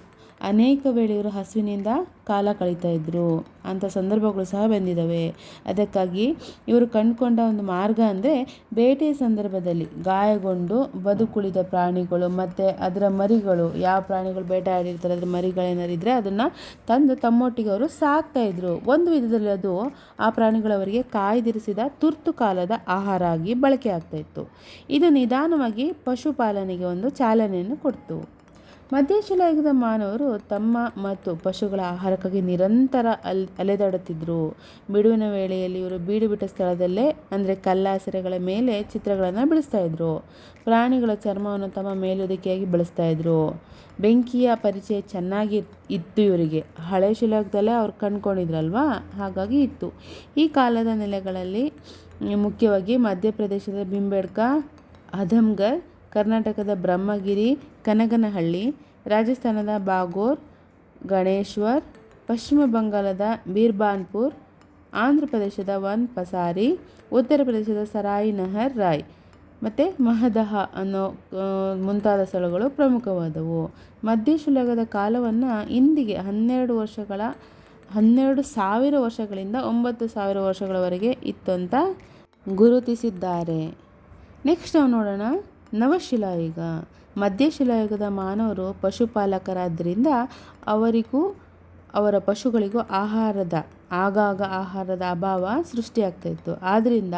[SPEAKER 1] ಅನೇಕ ವೇಳೆ ಇವರು ಹಸುವಿನಿಂದ ಕಾಲ ಕಳೀತಾ ಇದ್ದರು ಅಂಥ ಸಂದರ್ಭಗಳು ಸಹ ಬಂದಿದ್ದಾವೆ. ಅದಕ್ಕಾಗಿ ಇವರು ಕಂಡುಕೊಂಡ ಒಂದು ಮಾರ್ಗ ಅಂದರೆ ಬೇಟೆಯ ಸಂದರ್ಭದಲ್ಲಿ ಗಾಯಗೊಂಡು ಬದುಕುಳಿದ ಪ್ರಾಣಿಗಳು ಮತ್ತು ಅದರ ಮರಿಗಳು, ಯಾವ ಪ್ರಾಣಿಗಳು ಬೇಟೆ ಆಡಿರ್ತಾರೆ, ಅದರ ಮರಿಗಳೇನಾರಿದ್ರೆ ಅದನ್ನು ತಂದು ತಮ್ಮೊಟ್ಟಿಗೆ ಅವರು ಸಾಕ್ತಾಯಿದ್ರು ಒಂದು ವಿಧದಲ್ಲಿ ಅದು ಆ ಪ್ರಾಣಿಗಳವರಿಗೆ ಕಾಯ್ದಿರಿಸಿದ ತುರ್ತು ಕಾಲದ ಆಹಾರ ಆಗಿ ಬಳಕೆ ಆಗ್ತಾ ಇತ್ತು. ಇದು ನಿಧಾನವಾಗಿ ಪಶುಪಾಲನೆಗೆ ಒಂದು ಚಾಲನೆಯನ್ನು ಕೊಡ್ತು. ಮಧ್ಯಶಿಲಾಯುಗದ ಮಾನವರು ತಮ್ಮ ಮತ್ತು ಪಶುಗಳ ಆಹಾರಕ್ಕಾಗಿ ನಿರಂತರ ಅಲ್ ಅಲೆದಾಡುತ್ತಿದ್ದರು ಬಿಡುವಿನ ವೇಳೆಯಲ್ಲಿ ಇವರು ಬೀಡು ಬಿಟ್ಟ ಸ್ಥಳದಲ್ಲೇ, ಅಂದರೆ ಕಲ್ಲಾಸರೆಗಳ ಮೇಲೆ ಚಿತ್ರಗಳನ್ನು ಬಿಡಿಸ್ತಾ ಇದ್ರು. ಪ್ರಾಣಿಗಳ ಚರ್ಮವನ್ನು ತಮ್ಮ ಮೇಲುದಿಕೆಯಾಗಿ ಬಳಸ್ತಾ ಇದ್ದರು ಬೆಂಕಿಯ ಪರಿಚಯ ಚೆನ್ನಾಗಿ ಇತ್ತು ಇವರಿಗೆ. ಹಳೆ ಶಿಲಾಯುಗದಲ್ಲೇ ಅವ್ರು ಕಂಡ್ಕೊಂಡಿದ್ರಲ್ವಾ? ಹಾಗಾಗಿ ಇತ್ತು. ಈ ಕಾಲದ ನೆಲೆಗಳಲ್ಲಿ ಮುಖ್ಯವಾಗಿ ಮಧ್ಯಪ್ರದೇಶದ ಬಿಂಬೇಡ್ಕ ಅಧಮ್ಗರ್ ಕರ್ನಾಟಕದ ಬ್ರಹ್ಮಗಿರಿ ಕನಗನಹಳ್ಳಿ, ರಾಜಸ್ಥಾನದ ಬಾಗೋರ್, ಗಣೇಶ್ವರ್, ಪಶ್ಚಿಮ ಬಂಗಾಳದ ಬೀರ್ಬಾನ್ಪುರ್, ಆಂಧ್ರ ಪ್ರದೇಶದ ವನ್ ಪಸಾರಿ ಉತ್ತರ ಪ್ರದೇಶದ ಸರಾಯಿ ನಹರ್ ರಾಯ್. ಮತ್ತು ಮಹದಹ ಅನ್ನೋ ಮುಂತಾದ ಸ್ಥಳಗಳು ಪ್ರಮುಖವಾದವು. ಮಧ್ಯಶುಲಗದ ಕಾಲವನ್ನು ಇಂದಿಗೆ ಹನ್ನೆರಡು ವರ್ಷಗಳ, ಹನ್ನೆರಡು ಸಾವಿರ ವರ್ಷಗಳಿಂದ ಒಂಬತ್ತು ಸಾವಿರ ವರ್ಷಗಳವರೆಗೆ ಇತ್ತು ಅಂತ ಗುರುತಿಸಿದ್ದಾರೆ. ನೆಕ್ಸ್ಟ್ ನಾವು ನೋಡೋಣ. ನವಶಿಲಾಯುಗ ಮಧ್ಯಶಿಲಾಯುಗದ ಮಾನವರು ಪಶುಪಾಲಕರಾದ್ದರಿಂದ ಅವರಿಗೂ, ಅವರ ಪಶುಗಳಿಗೂ ಆಹಾರದ, ಆಗಾಗ ಆಹಾರದ ಅಭಾವ ಸೃಷ್ಟಿಯಾಗ್ತಾಯಿತ್ತು. ಆದ್ದರಿಂದ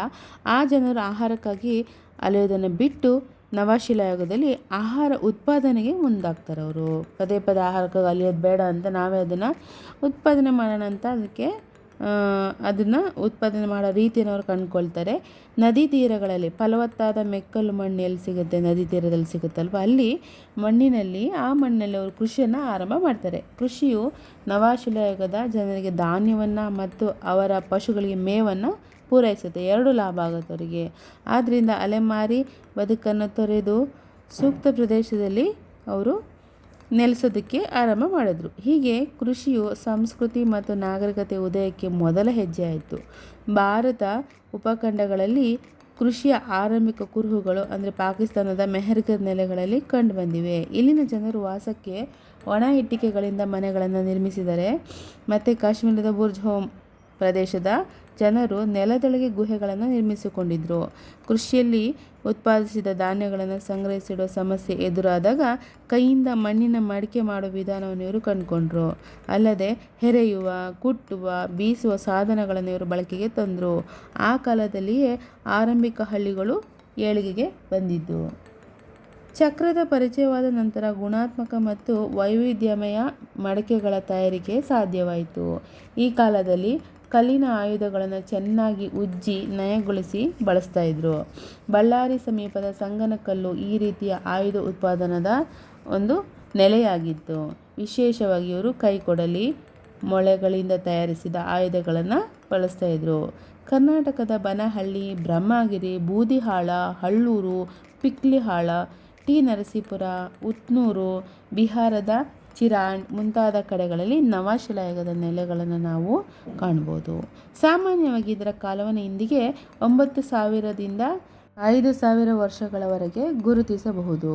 [SPEAKER 1] ಆ ಜನರು ಆಹಾರಕ್ಕಾಗಿ ಅಲೆಯೋದನ್ನು ಬಿಟ್ಟು ನವಶಿಲಾಯುಗದಲ್ಲಿ ಆಹಾರ ಉತ್ಪಾದನೆಗೆ ಮುಂದಾಗ್ತಾರೆ ಅವರು ಪದೇ ಪದೇ ಆಹಾರಕ್ಕಾಗಿ ಅಲಿಯೋದು ಬೇಡ ಅಂತ ನಾವೇ ಅದನ್ನು ಉತ್ಪಾದನೆ ಮಾಡೋಣ ಅಂತ ಅದಕ್ಕೆ ಅದನ್ನು ಉತ್ಪಾದನೆ ಮಾಡೋ ರೀತಿಯನ್ನು ಅವ್ರು ಕಂಡುಕೊಳ್ತಾರೆ. ನದಿ ತೀರಗಳಲ್ಲಿ ಫಲವತ್ತಾದ ಮೆಕ್ಕಲು ಮಣ್ಣು ಎಲ್ಲಿ ಸಿಗುತ್ತೆ? ನದಿ ತೀರದಲ್ಲಿ ಸಿಗುತ್ತಲ್ವ? ಅಲ್ಲಿ ಮಣ್ಣಿನಲ್ಲಿ ಆ ಮಣ್ಣಲ್ಲಿ ಅವರು ಕೃಷಿಯನ್ನು ಆರಂಭ ಮಾಡ್ತಾರೆ. ಕೃಷಿಯು ನವಾಶಿಲಯುಗದ ಜನರಿಗೆ ಧಾನ್ಯವನ್ನು ಮತ್ತು ಅವರ ಪಶುಗಳಿಗೆ ಮೇವನ್ನು ಪೂರೈಸುತ್ತೆ. ಎರಡು ಲಾಭ ಆಗುತ್ತೆ ಅವರಿಗೆ. ಆದ್ದರಿಂದ ಅಲೆಮಾರಿ ಬದುಕನ್ನು ತೊರೆದು ಸೂಕ್ತ ಪ್ರದೇಶದಲ್ಲಿ ಅವರು ನೆಲೆಸೋದಕ್ಕೆ ಆರಂಭ ಮಾಡಿದ್ರು. ಹೀಗೆ ಕೃಷಿಯು ಸಂಸ್ಕೃತಿ ಮತ್ತು ನಾಗರಿಕತೆ ಉದಯಕ್ಕೆ ಮೊದಲ ಹೆಜ್ಜೆ ಆಯಿತು. ಭಾರತ ಉಪಖಂಡಗಳಲ್ಲಿ ಕೃಷಿಯ ಆರಂಭಿಕ ಕುರುಹುಗಳು, ಅಂದರೆ ಪಾಕಿಸ್ತಾನದ ಮೆಹರ್ಗರ್ ನೆಲೆಗಳಲ್ಲಿ ಕಂಡುಬಂದಿವೆ ಇಲ್ಲಿನ ಜನರು ವಾಸಕ್ಕೆ ಒಣ ಇಟ್ಟಿಗೆಗಳಿಂದ ಮನೆಗಳನ್ನು ನಿರ್ಮಿಸಿದರೆ, ಮತ್ತು ಕಾಶ್ಮೀರದ ಬುರ್ಜ್ ಹೋಮ್ ಪ್ರದೇಶದ ಜನರು ನೆಲದೊಳಗೆ ಗುಹೆಗಳನ್ನು ನಿರ್ಮಿಸಿಕೊಂಡಿದ್ದರು ಕೃಷಿಯಲ್ಲಿ ಉತ್ಪಾದಿಸಿದ ಧಾನ್ಯಗಳನ್ನು ಸಂಗ್ರಹಿಸಿಡುವ ಸಮಸ್ಯೆ ಎದುರಾದಾಗ ಕೈಯಿಂದ ಮಣ್ಣಿನ ಮಡಿಕೆ ಮಾಡುವ ವಿಧಾನವನ್ನು ಇವರು ಕಂಡುಕೊಂಡ್ರು. ಅಲ್ಲದೆ ಹೆರೆಯುವ, ಕುಟ್ಟುವ, ಬೀಸುವ ಸಾಧನಗಳನ್ನು ಇವರು ಬಳಕೆಗೆ ತಂದರು. ಆ ಕಾಲದಲ್ಲಿಯೇ ಆರಂಭಿಕ ಹಳ್ಳಿಗಳು ಏಳಿಗೆಗೆ ಬಂದಿದ್ದು. ಚಕ್ರದ ಪರಿಚಯವಾದ ನಂತರ ಗುಣಾತ್ಮಕ ಮತ್ತು ವೈವಿಧ್ಯಮಯ ಮಡಕೆಗಳ ತಯಾರಿಕೆ ಸಾಧ್ಯವಾಯಿತು. ಈ ಕಾಲದಲ್ಲಿ ಕಲ್ಲಿನ ಆಯುಧಗಳನ್ನು ಚೆನ್ನಾಗಿ ಉಜ್ಜಿ ನಯಗೊಳಿಸಿ ಬಳಸ್ತಾ ಇದ್ರು. ಬಳ್ಳಾರಿ ಸಮೀಪದ ಸಂಗನಕಲ್ಲು ಈ ರೀತಿಯ ಆಯುಧ ಉತ್ಪಾದನದ ಒಂದು ನೆಲೆಯಾಗಿತ್ತು. ವಿಶೇಷವಾಗಿ ಇವರು ಕೈಕೊಡಲಿ ಮೊಳೆಗಳಿಂದ ತಯಾರಿಸಿದ ಆಯುಧಗಳನ್ನು ಬಳಸ್ತಾ ಇದ್ರು. ಕರ್ನಾಟಕದ ಬನಹಳ್ಳಿ, ಬ್ರಹ್ಮಗಿರಿ, ಬೂದಿಹಾಳ, ಹಳ್ಳೂರು, ಪಿಕ್ಲಿಹಾಳ, ಟಿ ನರಸೀಪುರ, ಉತ್ನೂರು, ಬಿಹಾರದ ಚಿರಾಂಡ್ ಮುಂತಾದ ಕಡೆಗಳಲ್ಲಿ ನವಶಿಲಾಯುಗದ ನೆಲೆಗಳನ್ನು ನಾವು ಕಾಣ್ಬೋದು ಸಾಮಾನ್ಯವಾಗಿ ಇದರ ಕಾಲವನ್ನು ಇಂದಿಗೆ ಒಂಬತ್ತು ಸಾವಿರದಿಂದ ಐದು ಸಾವಿರ ವರ್ಷಗಳವರೆಗೆ ಗುರುತಿಸಬಹುದು.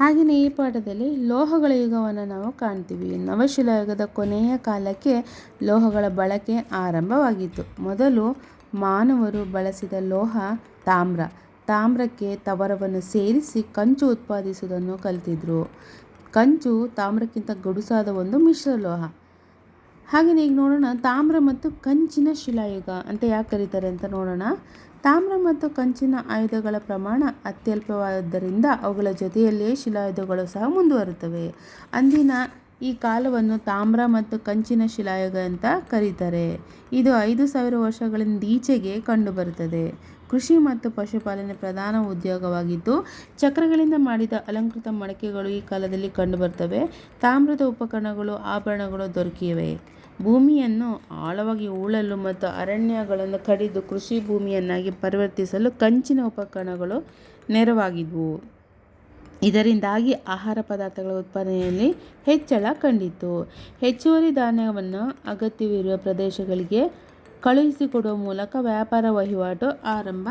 [SPEAKER 1] ಹಾಗೆಯೇ ಈ ಪಾಠದಲ್ಲಿ ಲೋಹಗಳ ಯುಗವನ್ನು ನಾವು ಕಾಣ್ತೀವಿ. ನವಶಿಲಾಯುಗದ ಕೊನೆಯ ಕಾಲಕ್ಕೆ ಲೋಹಗಳ ಬಳಕೆ ಆರಂಭವಾಗಿತ್ತು. ಮೊದಲು ಮಾನವರು ಬಳಸಿದ ಲೋಹ ತಾಮ್ರ. ತಾಮ್ರಕ್ಕೆ ತವರವನ್ನು ಸೇರಿಸಿ ಕಂಚು ಉತ್ಪಾದಿಸುವುದನ್ನು ಕಲಿತಿದ್ರು. ಕಂಚು ತಾಮ್ರಕ್ಕಿಂತ ಗಡುಸಾದ ಒಂದು ಮಿಶ್ರಲೋಹ ಹಾಗೆಯೇ ಈಗ ನೋಡೋಣ ತಾಮ್ರ ಮತ್ತು ಕಂಚಿನ ಶಿಲಾಯುಗ ಅಂತ ಯಾಕೆ ಕರೀತಾರೆ ಅಂತ ನೋಡೋಣ. ತಾಮ್ರ ಮತ್ತು ಕಂಚಿನ ಆಯುಧಗಳ ಪ್ರಮಾಣ ಅತ್ಯಲ್ಪವಾದ್ದರಿಂದ ಅವುಗಳ ಜೊತೆಯಲ್ಲಿಯೇ ಶಿಲಾಯುಧಗಳು ಸಹ ಮುಂದುವರುತ್ತವೆ ಅಂದಿನ ಈ ಕಾಲವನ್ನು ತಾಮ್ರ ಮತ್ತು ಕಂಚಿನ ಶಿಲಾಯುಗ ಅಂತ ಕರೀತಾರೆ. ಇದು ಐದು ಸಾವಿರ ವರ್ಷಗಳಿಂದ ಈಚೆಗೆ ಕಂಡುಬರುತ್ತದೆ. ಕೃಷಿ ಮತ್ತು ಪಶುಪಾಲನೆ ಪ್ರಧಾನ ಉದ್ಯೋಗವಾಗಿದ್ದು, ಚಕ್ರಗಳಿಂದ ಮಾಡಿದ ಅಲಂಕೃತ ಮಡಕೆಗಳು ಈ ಕಾಲದಲ್ಲಿ ಕಂಡುಬರ್ತವೆ. ತಾಮ್ರದ ಉಪಕರಣಗಳು, ಆಭರಣಗಳು ದೊರಕಿವೆ ಭೂಮಿಯನ್ನು ಆಳವಾಗಿ ಉಳಲು ಮತ್ತು ಅರಣ್ಯಗಳನ್ನು ಕಡಿದು ಕೃಷಿ ಭೂಮಿಯನ್ನಾಗಿ ಪರಿವರ್ತಿಸಲು ಕಂಚಿನ ಉಪಕರಣಗಳು ನೆರವಾಗಿದ್ವು. ಇದರಿಂದಾಗಿ ಆಹಾರ ಪದಾರ್ಥಗಳ ಉತ್ಪಾದನೆಯಲ್ಲಿ ಹೆಚ್ಚಳ ಕಂಡಿತು ಹೆಚ್ಚುವರಿ ಧಾನ್ಯವನ್ನು ಅಗತ್ಯವಿರುವ ಪ್ರದೇಶಗಳಿಗೆ ಕಳುಹಿಸಿಕೊಡುವ ಮೂಲಕ ವ್ಯಾಪಾರ ವಹಿವಾಟು ಆರಂಭ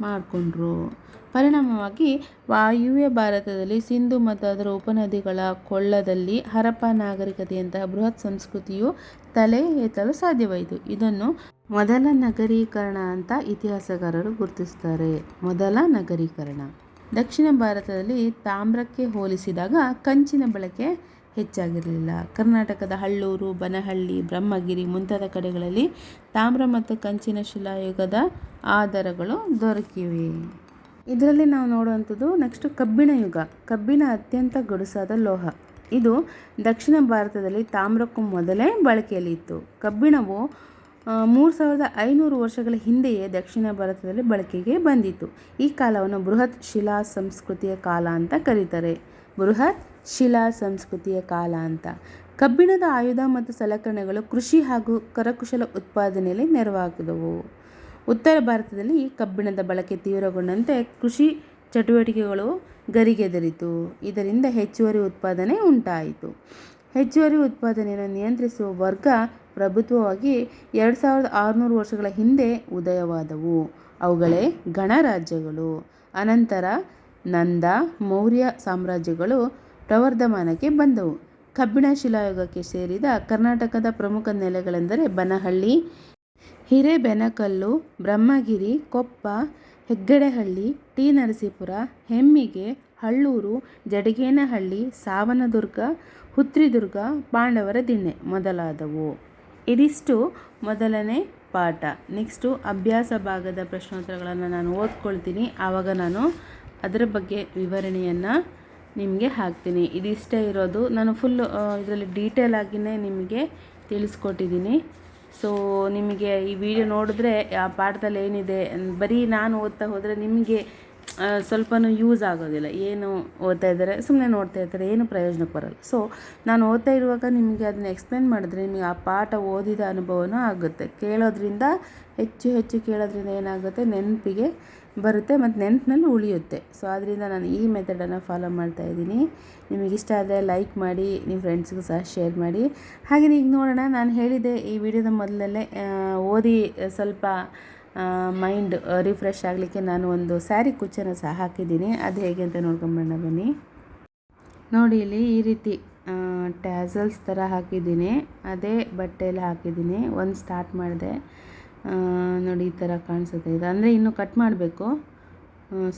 [SPEAKER 1] ಮಾಡಿಕೊಂಡ್ರು. ಪರಿಣಾಮವಾಗಿ ವಾಯುವ್ಯ ಭಾರತದಲ್ಲಿ ಸಿಂಧು ಮತ್ತು ಅದರ ಉಪನದಿಗಳ ಕೊಳ್ಳದಲ್ಲಿ ಹರಪ್ಪ ನಾಗರಿಕತೆಯಂತಹ ಬೃಹತ್ ಸಂಸ್ಕೃತಿಯು ತಲೆ ಎತ್ತಲು ಸಾಧ್ಯವಾಯಿತು. ಇದನ್ನು ಮೊದಲ ನಗರೀಕರಣ ಅಂತ ಇತಿಹಾಸಗಾರರು ಗುರುತಿಸ್ತಾರೆ. ಮೊದಲ ನಗರೀಕರಣ. ದಕ್ಷಿಣ ಭಾರತದಲ್ಲಿ ತಾಮ್ರಕ್ಕೆ ಹೋಲಿಸಿದಾಗ ಕಂಚಿನ ಬಳಕೆ ಹೆಚ್ಚಾಗಿರಲಿಲ್ಲ. ಕರ್ನಾಟಕದ ಹಳ್ಳೂರು, ಬನಹಳ್ಳಿ, ಬ್ರಹ್ಮಗಿರಿ ಮುಂತಾದ ಕಡೆಗಳಲ್ಲಿ ತಾಮ್ರ ಮತ್ತು ಕಂಚಿನ ಶಿಲಾಯುಗದ ಆಧಾರಗಳು ದೊರಕಿವೆ. ಇದರಲ್ಲಿ ನಾವು ನೋಡುವಂಥದ್ದು ನೆಕ್ಸ್ಟು ಕಬ್ಬಿಣ ಯುಗ. ಕಬ್ಬಿಣ ಅತ್ಯಂತ ಗಡುಸಾದ ಲೋಹ. ಇದು ದಕ್ಷಿಣ ಭಾರತದಲ್ಲಿ ತಾಮ್ರಕ್ಕೂ ಮೊದಲೇ ಬಳಕೆಯಲ್ಲಿ ಇತ್ತು ಕಬ್ಬಿಣವು ಮೂರು ಸಾವಿರದ ಐನೂರು ವರ್ಷಗಳ ಹಿಂದೆಯೇ ದಕ್ಷಿಣ ಭಾರತದಲ್ಲಿ ಬಳಕೆಗೆ ಬಂದಿತ್ತು. ಈ ಕಾಲವನ್ನು ಬೃಹತ್ ಶಿಲಾ ಸಂಸ್ಕೃತಿಯ ಕಾಲ ಅಂತ ಕರೀತಾರೆ. ಬೃಹತ್ ಶಿಲಾ ಸಂಸ್ಕೃತಿಯ ಕಾಲ ಅಂತ. ಕಬ್ಬಿಣದ ಆಯುಧ ಮತ್ತು ಸಲಕರಣೆಗಳು ಕೃಷಿ ಹಾಗೂ ಕರಕುಶಲ ಉತ್ಪಾದನೆಯಲ್ಲಿ ನೆರವಾಗಿದವು. ಉತ್ತರ ಭಾರತದಲ್ಲಿ ಕಬ್ಬಿಣದ ಬಳಕೆ ತೀವ್ರಗೊಂಡಂತೆ ಕೃಷಿ ಚಟುವಟಿಕೆಗಳು ಗರಿಗೆದರಿತು. ಇದರಿಂದ ಹೆಚ್ಚುವರಿ ಉತ್ಪಾದನೆ ಉಂಟಾಯಿತು. ಹೆಚ್ಚುವರಿ ಉತ್ಪಾದನೆಯನ್ನು ನಿಯಂತ್ರಿಸುವ ವರ್ಗ ಪ್ರಭುತ್ವವಾಗಿ ಎರಡು ಸಾವಿರದ ಆರುನೂರು ವರ್ಷಗಳ ಹಿಂದೆ ಉದಯವಾದವು. ಅವುಗಳೇ ಗಣರಾಜ್ಯಗಳು. ಅನಂತರ ನಂದ, ಮೌರ್ಯ ಸಾಮ್ರಾಜ್ಯಗಳು ಪ್ರವರ್ಧಮಾನಕ್ಕೆ ಬಂದವು. ಕಬ್ಬಿಣ ಶಿಲಾಯುಗಕ್ಕೆ ಸೇರಿದ ಕರ್ನಾಟಕದ ಪ್ರಮುಖ ನೆಲೆಗಳೆಂದರೆ ಬನಹಳ್ಳಿ, ಹಿರೇಬೆನಕಲ್ಲು, ಬ್ರಹ್ಮಗಿರಿ, ಕೊಪ್ಪ, ಹೆಗ್ಗಡೆಹಳ್ಳಿ, ಟಿ. ನರಸೀಪುರ, ಹೆಮ್ಮಿಗೆ, ಹಳ್ಳೂರು, ಜಡಗೇನಹಳ್ಳಿ, ಸಾವನದುರ್ಗ, ಹುತ್ರಿದುರ್ಗ, ಪಾಂಡವರ ದಿಣ್ಣೆ ಮೊದಲಾದವು. ಇದಿಷ್ಟು ಮೊದಲನೇ ಪಾಠ. ನೆಕ್ಸ್ಟು ಅಭ್ಯಾಸ ಭಾಗದ ಪ್ರಶ್ನೋತ್ತರಗಳನ್ನು ನಾನು ಓದ್ಕೊಳ್ತೀನಿ. ಆವಾಗ ನಾನು ಅದರ ಬಗ್ಗೆ ವಿವರಣೆಯನ್ನು ನಿಮಗೆ ಹಾಕ್ತೀನಿ. ಇದಿಷ್ಟೇ ಇರೋದು. ನಾನು ಫುಲ್ ಇದರಲ್ಲಿ ಡೀಟೇಲ್ ಆಗಿಯೇ ನಿಮಗೆ ತಿಳಿಸ್ಕೊಟ್ಟಿದ್ದೀನಿ ಸೊ ನಿಮಗೆ ಈ ವಿಡಿಯೋ ನೋಡಿದ್ರೆ ಆ ಪಾಠದಲ್ಲಿ ಏನಿದೆ, ಬರೀ ನಾನು ಓದ್ತಾ ಹೋದರೆ ನಿಮಗೆ ಸ್ವಲ್ಪನೂ ಯೂಸ್ ಆಗೋದಿಲ್ಲ. ಏನು ಓದ್ತಾ ಇದ್ದಾರೆ ಸುಮ್ಮನೆ ನೋಡ್ತಾ ಇರ್ತಾರೆ, ಏನು ಪ್ರಯೋಜನಕ್ಕೆ ಬರಲ್ಲ. ಸೊ ನಾನು ಓದ್ತಾ ಇರುವಾಗ ನಿಮಗೆ ಅದನ್ನ ಎಕ್ಸ್ಪ್ಲೇನ್ ಮಾಡಿದ್ರೆ ನಿಮಗೆ ಆ ಪಾಠ ಓದಿದ ಅನುಭವನೂ ಆಗುತ್ತೆ. ಕೇಳೋದ್ರಿಂದ, ಹೆಚ್ಚು ಹೆಚ್ಚು ಕೇಳೋದ್ರಿಂದ ಏನಾಗುತ್ತೆ, ನೆನಪಿಗೆ ಬರುತ್ತೆ ಮತ್ತು ನೆನಪಿನಲ್ಲಿ ಉಳಿಯುತ್ತೆ. ಸೊ ಆದ್ದರಿಂದ ನಾನು ಈ ಮೆಥಡನ್ನು ಫಾಲೋ ಮಾಡ್ತಾ ಇದ್ದೀನಿ. ನಿಮಗೆ ಇಷ್ಟ ಆದರೆ ಲೈಕ್ ಮಾಡಿ ನಿಮ್ಮ ಫ್ರೆಂಡ್ಸ್ಗೂ ಸಹ ಶೇರ್ ಮಾಡಿ. ಹಾಗೆ ಈಗ ನೋಡೋಣ, ನಾನು ಹೇಳಿದೆ ಈ ವಿಡಿಯೋದ ಮೊದಲಲ್ಲೇ ಓದಿ ಸ್ವಲ್ಪ ಮೈಂಡ್ ರಿಫ್ರೆಶ್ ಆಗಲಿಕ್ಕೆ ನಾನು ಒಂದು ಸ್ಯಾರಿ ಕುಚ್ಚನ್ನು ಸಹ ಹಾಕಿದ್ದೀನಿ. ಅದು ಹೇಗೆ ಅಂತ ನೋಡ್ಕೊಂಬಣ್ಣ ಬನ್ನಿ. ನೋಡಿ, ಇಲ್ಲಿ ಈ ರೀತಿ ಟ್ಯಾಸಲ್ಸ್ ಥರ ಹಾಕಿದ್ದೀನಿ. ಅದೇ ಬಟ್ಟೆಯಲ್ಲಿ ಹಾಕಿದ್ದೀನಿ. ಒಂದು ಸ್ಟಾರ್ಟ್ ಮಾಡಿದೆ. ನೋಡಿ, ಈ ಥರ ಕಾಣಿಸುತ್ತೆ. ಇದು ಅಂದರೆ ಇನ್ನೂ ಕಟ್ ಮಾಡಬೇಕು.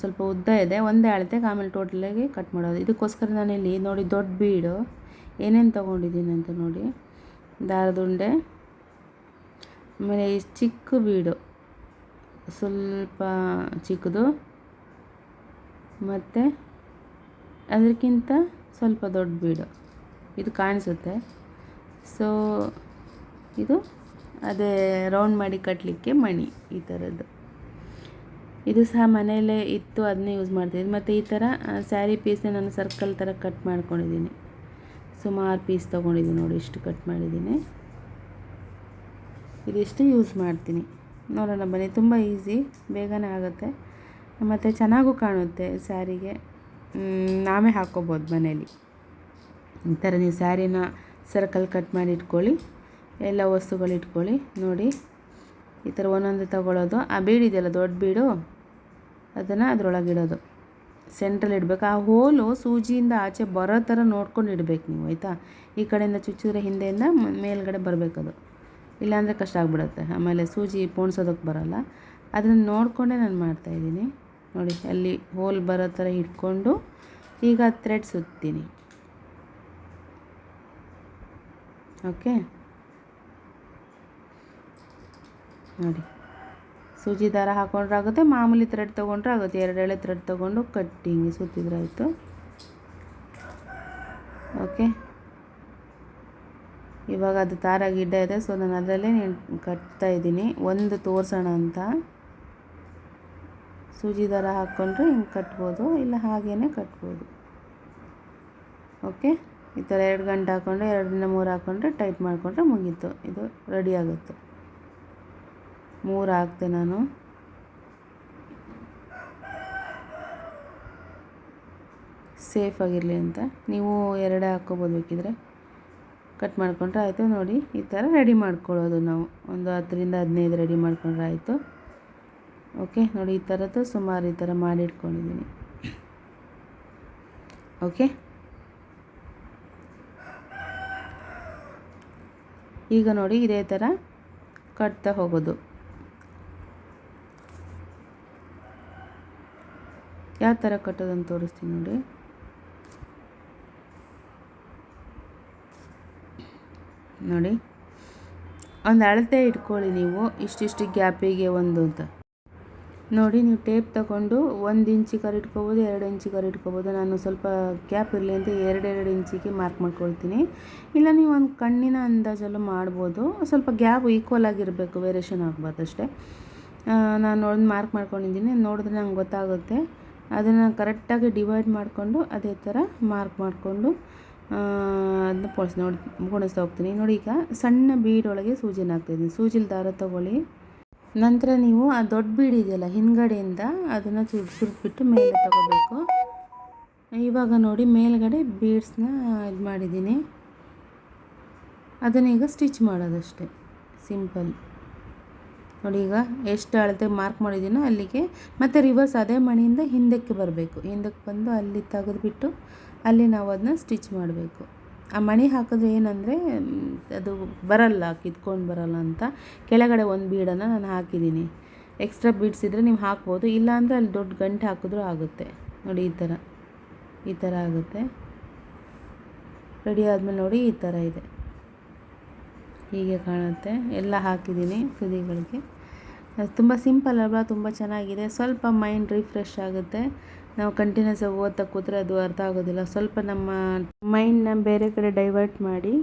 [SPEAKER 1] ಸ್ವಲ್ಪ ಉದ್ದ ಇದೆ. ಒಂದೇ ಅಳತೆಗೆ ಆಮೇಲೆ ಟೋಟಲಾಗಿ ಕಟ್ ಮಾಡೋದು. ಇದಕ್ಕೋಸ್ಕರ ನಾನು ಇಲ್ಲಿ, ನೋಡಿ, ದೊಡ್ಡ ಬೀಡು. ಏನೇನು ತೊಗೊಂಡಿದ್ದೀನಿ ಅಂತ ನೋಡಿ. ದಾರದುಂಡೆ. ಆಮೇಲೆ ಚಿಕ್ಕ ಬೀಡು. ಸ್ವಲ್ಪ ಚಿಕ್ಕದು. ಮತ್ತು ಅದಕ್ಕಿಂತ ಸ್ವಲ್ಪ ದೊಡ್ಡ ಬೀಡು. ಇದು ಕಾಣಿಸುತ್ತೆ. ಸೊ ಇದು ಅದೇ ರೌಂಡ್ ಮಾಡಿ ಕಟ್ಟಲಿಕ್ಕೆ ಮಣಿ ಈ ಥರದ್ದು. ಇದು ಸಹ ಮನೆಯಲ್ಲೇ ಇತ್ತು, ಅದನ್ನೇ ಯೂಸ್ ಮಾಡ್ತಿದ್ದೀನಿ ಮತ್ತು ಈ ಥರ ಸ್ಯಾರಿ ಪೀಸ್ನ ನಾನು ಸರ್ಕಲ್ ಥರ ಕಟ್ ಮಾಡ್ಕೊಂಡಿದ್ದೀನಿ. ಸುಮಾರು ಪೀಸ್ ತೊಗೊಂಡಿದ್ದೀನಿ ನೋಡಿ, ಇಷ್ಟು ಕಟ್ ಮಾಡಿದ್ದೀನಿ. ಇದಿಷ್ಟು ಯೂಸ್ ಮಾಡ್ತೀನಿ. ನೋಡೋಣ ಬನ್ನಿ. ತುಂಬ ಈಸಿ ಬೇಗನೆ ಆಗುತ್ತೆ. ಮತ್ತು ಚೆನ್ನಾಗೂ ಕಾಣುತ್ತೆ ಸ್ಯಾರಿಗೆ. ನಾವೇ ಹಾಕ್ಕೋಬೋದು ಮನೇಲಿ. ಈ ಥರ ನೀವು ಸ್ಯಾರಿನ ಸರ್ಕಲ್ ಕಟ್ ಮಾಡಿ ಇಟ್ಕೊಳ್ಳಿ. ಎಲ್ಲ ವಸ್ತುಗಳು ಇಟ್ಕೊಳ್ಳಿ. ನೋಡಿ. ಈ ಥರ ಒಂದೊಂದು ತಗೊಳ್ಳೋದು ಆ ಬೀಡಿದೆಯಲ್ಲ ದೊಡ್ಡ ಬೀಡು? ಅದನ್ನು ಅದರೊಳಗೆ ಇಡೋದು. ಸೆಂಟ್ರಲ್ಲಿ ಇಡಬೇಕು. ಆ ಹೋಲು ಸೂಜಿಯಿಂದ ಆಚೆ ಬರೋ ಥರ ನೋಡ್ಕೊಂಡು ಇಡಬೇಕು ನೀವು, ಆಯಿತಾ? ಈ ಕಡೆಯಿಂದ ಚುಚ್ಚಿದ್ರೆ ಹಿಂದೆಯಿಂದ ಮೇಲ್ಗಡೆ ಬರಬೇಕದು ಇಲ್ಲಾಂದರೆ ಕಷ್ಟ ಆಗಿಬಿಡುತ್ತೆ. ಆಮೇಲೆ ಸೂಜಿ ಪೋಣಿಸೋದಕ್ಕೆ ಬರೋಲ್ಲ. ಅದನ್ನು ನೋಡಿಕೊಂಡೇ ನಾನು ಮಾಡ್ತಾಯಿದ್ದೀನಿ ನೋಡಿ, ಅಲ್ಲಿ ಹೋಲ್ ಬರೋ ಥರ ಇಟ್ಕೊಂಡು ಈಗ ಥ್ರೆಡ್ ಸುತ್ತೀನಿ. ಓಕೆ? ನೋಡಿ, ಸೂಜಿ ದಾರ ಹಾಕೊಂಡ್ರೆ ಆಗುತ್ತೆ, ಮಾಮೂಲಿ ಥ್ರೆಡ್ ತೊಗೊಂಡ್ರೆ ಆಗುತ್ತೆ. ಎರಡು ಎಳೆ ಥ್ರೆಡ್ ತೊಗೊಂಡು ಕಟ್ಟಿಂಗ್ ಸುತ್ತಿದ್ರೆ ಆಯಿತು. ಓಕೆ? ಇವಾಗ ಅದು ತಾರ ಗಿಡ್ಡ ಇದೆ ಸೊ ನಾನು ಅದರಲ್ಲೇ ಕಟ್ತಾ ಇದ್ದೀನಿ. ಒಂದು ತೋರಿಸೋಣ ಅಂತ. ಸೂಜಿ ದಾರ ಹಾಕ್ಕೊಂಡ್ರೆ ಹಿಂಗೆ ಕಟ್ಬೋದು, ಇಲ್ಲ ಹಾಗೇ ಕಟ್ಬೋದು. ಓಕೆ ಈ ಥರ ಎರಡು ಗಂಟೆ ಹಾಕ್ಕೊಂಡ್ರೆ ಎರಡರಿಂದ ಮೂರು ಹಾಕ್ಕೊಂಡ್ರೆ ಟೈಟ್ ಮಾಡಿಕೊಂಡ್ರೆ ಮುಗೀತು. ಇದು ರೆಡಿ ಆಗುತ್ತೆ. ಮೂರು ಹಾಕ್ತೆ ನಾನು. ಸೇಫ್ ಆಗಿರಲಿ ಅಂತ. ನೀವು ಎರಡೇ ಹಾಕ್ಕೊಬೋದು ಬೇಕಿದ್ರೆ. ಕಟ್ ಮಾಡ್ಕೊಂಡ್ರೆ ಆಯಿತು ನೋಡಿ, ಈ ಥರ ರೆಡಿ ಮಾಡ್ಕೊಳ್ಳೋದು ನಾವು. ಒಂದು ಹತ್ತರಿಂದ ಹದಿನೈದು ರೆಡಿ ಮಾಡ್ಕೊಂಡ್ರೆ ಆಯಿತು. ಓಕೆ, ನೋಡಿ ಈ ಥರದ್ದು ಸುಮಾರು ಈ ಥರ ಮಾಡಿಟ್ಕೊಂಡಿದ್ದೀನಿ ಓಕೆ? ಈಗ ನೋಡಿ ಇದೇ ಥರ ಕಟ್ತಾ ಹೋಗೋದು. ಯಾವ ಥರ ಕಟ್ಟೋದನ್ನು ತೋರಿಸ್ತೀನಿ ನೋಡಿ. ನೋಡಿ. ಒಂದು ಅಳತೆ ಇಟ್ಕೊಳ್ಳಿ ನೀವು, ಇಷ್ಟಿಷ್ಟು ಗ್ಯಾಪಿಗೆ ಒಂದು ಅಂತ. ನೋಡಿ, ನೀವು ಟೇಪ್ ತಗೊಂಡು ಒಂದು ಇಂಚಿ ಕರ್ ಇಟ್ಕೋಬೋದು ಎರಡು ಇಂಚಿ ಕರ್ ಇಟ್ಕೋಬೋದು ನಾನು ಸ್ವಲ್ಪ ಗ್ಯಾಪ್ ಇರಲಿ ಅಂತ ಎರಡೆರಡು ಇಂಚಿಗೆ ಮಾರ್ಕ್ ಮಾಡ್ಕೊಳ್ತೀನಿ. ಇಲ್ಲ, ನೀವು ಒಂದು ಕಣ್ಣಿನ ಅಂದಾಜಲ್ಲೂ ಮಾಡ್ಬೋದು. ಸ್ವಲ್ಪ ಗ್ಯಾಪ್ ಈಕ್ವಲ್ ಆಗಿರಬೇಕು, ವೇರಿಯೇಷನ್ ಆಗಬಾರ್ದು ಅಷ್ಟೇ. ನಾನು ಒಂದು ಮಾರ್ಕ್ ಮಾಡ್ಕೊಂಡಿದ್ದೀನಿ ನೋಡಿದ್ರೆ ನಂಗೆ ಗೊತ್ತಾಗುತ್ತೆ. ಅದನ್ನು ಕರೆಕ್ಟಾಗಿ ಡಿವೈಡ್ ಮಾಡಿಕೊಂಡು ಅದೇ ಥರ ಮಾರ್ಕ್ ಮಾಡಿಕೊಂಡು ಅದನ್ನ ಪೋಣಿಸ್ ನೋಡಿ, ಪೋಣಿಸ್ತಾ ಹೋಗ್ತೀನಿ. ನೋಡಿ ಈಗ ಸಣ್ಣ ಬೀಡೊಳಗೆ ಸೂಜಿನ ಹಾಕ್ತಿದ್ದೀನಿ. ಸೂಜಿಲ್ ದಾರ ತೊಗೊಳ್ಳಿ. ನಂತರ ನೀವು ಆ ದೊಡ್ಡ ಬೀಡ್ ಇದೆಯಲ್ಲ, ಹಿಂದ್ಗಡೆಯಿಂದ ಅದನ್ನು ಸುರ್ ಮೇಲೆ ತಗೋಬೇಕು. ಇವಾಗ ನೋಡಿ ಮೇಲ್ಗಡೆ ಬೀಡ್ಸ್ನ ಇದು ಮಾಡಿದ್ದೀನಿ ಅದನ್ನೀಗ ಸ್ಟಿಚ್ ಮಾಡೋದಷ್ಟೇ. ಸಿಂಪಲ್. ನೋಡಿ ಈಗ ಎಷ್ಟು ಅಳತೆ ಮಾರ್ಕ್ ಮಾಡಿದ್ದೀನೋ ಅಲ್ಲಿಗೆ. ಮತ್ತು ರಿವರ್ಸ್ ಅದೇ ಮಣಿಯಿಂದ ಹಿಂದಕ್ಕೆ ಬರಬೇಕು. ಹಿಂದಕ್ಕೆ ಬಂದು ಅಲ್ಲಿ ತೆಗೆದುಬಿಟ್ಟು ಅಲ್ಲಿ ನಾವು ಅದನ್ನ ಸ್ಟಿಚ್ ಮಾಡಬೇಕು. ಆ ಮಣಿ ಹಾಕಿದ್ರೆ ಏನಂದರೆ ಅದು ಬರಲ್ಲ, ಕಿತ್ಕೊಂಡು ಬರಲ್ಲ ಅಂತ. ಕೆಳಗಡೆ ಒಂದು ಬೀಡನ್ನು ನಾನು ಹಾಕಿದ್ದೀನಿ. ಎಕ್ಸ್ಟ್ರಾ ಬೀಡ್ಸ್ ಇದ್ದರೆ ನೀವು ಹಾಕ್ಬೋದು. ಇಲ್ಲಾಂದರೆ ಅಲ್ಲಿ ದೊಡ್ಡ ಗಂಟು ಹಾಕಿದ್ರೂ ಆಗುತ್ತೆ. ನೋಡಿ ಈ ಥರ. ಈ ಥರ ಆಗುತ್ತೆ. ರೆಡಿ ಆದಮೇಲೆ ನೋಡಿ ಈ ಥರ ಇದೆ. ಹೀಗೆ ಕಾಣುತ್ತೆ. ಎಲ್ಲ ಹಾಕಿದ್ದೀನಿ ತುದಿಗಳಿಗೆ. ತುಂಬ ಸಿಂಪಲ್ ಅಲ್ವಾ? ತುಂಬ ಚೆನ್ನಾಗಿದೆ. ಸ್ವಲ್ಪ ಮೈಂಡ್ ರಿಫ್ರೆಶ್ ಆಗುತ್ತೆ. ನಾವು ಕಂಟಿನ್ಯೂಸ್ ಆಗಿ ಓದ್ತಾ ಕೂತ್ರೆ ಅದು ಅರ್ಥ ಆಗೋದಿಲ್ಲ. ಸ್ವಲ್ಪ ನಮ್ಮ ಮೈಂಡ್ನ ಬೇರೆ ಕಡೆ ಡೈವರ್ಟ್ ಮಾಡಿ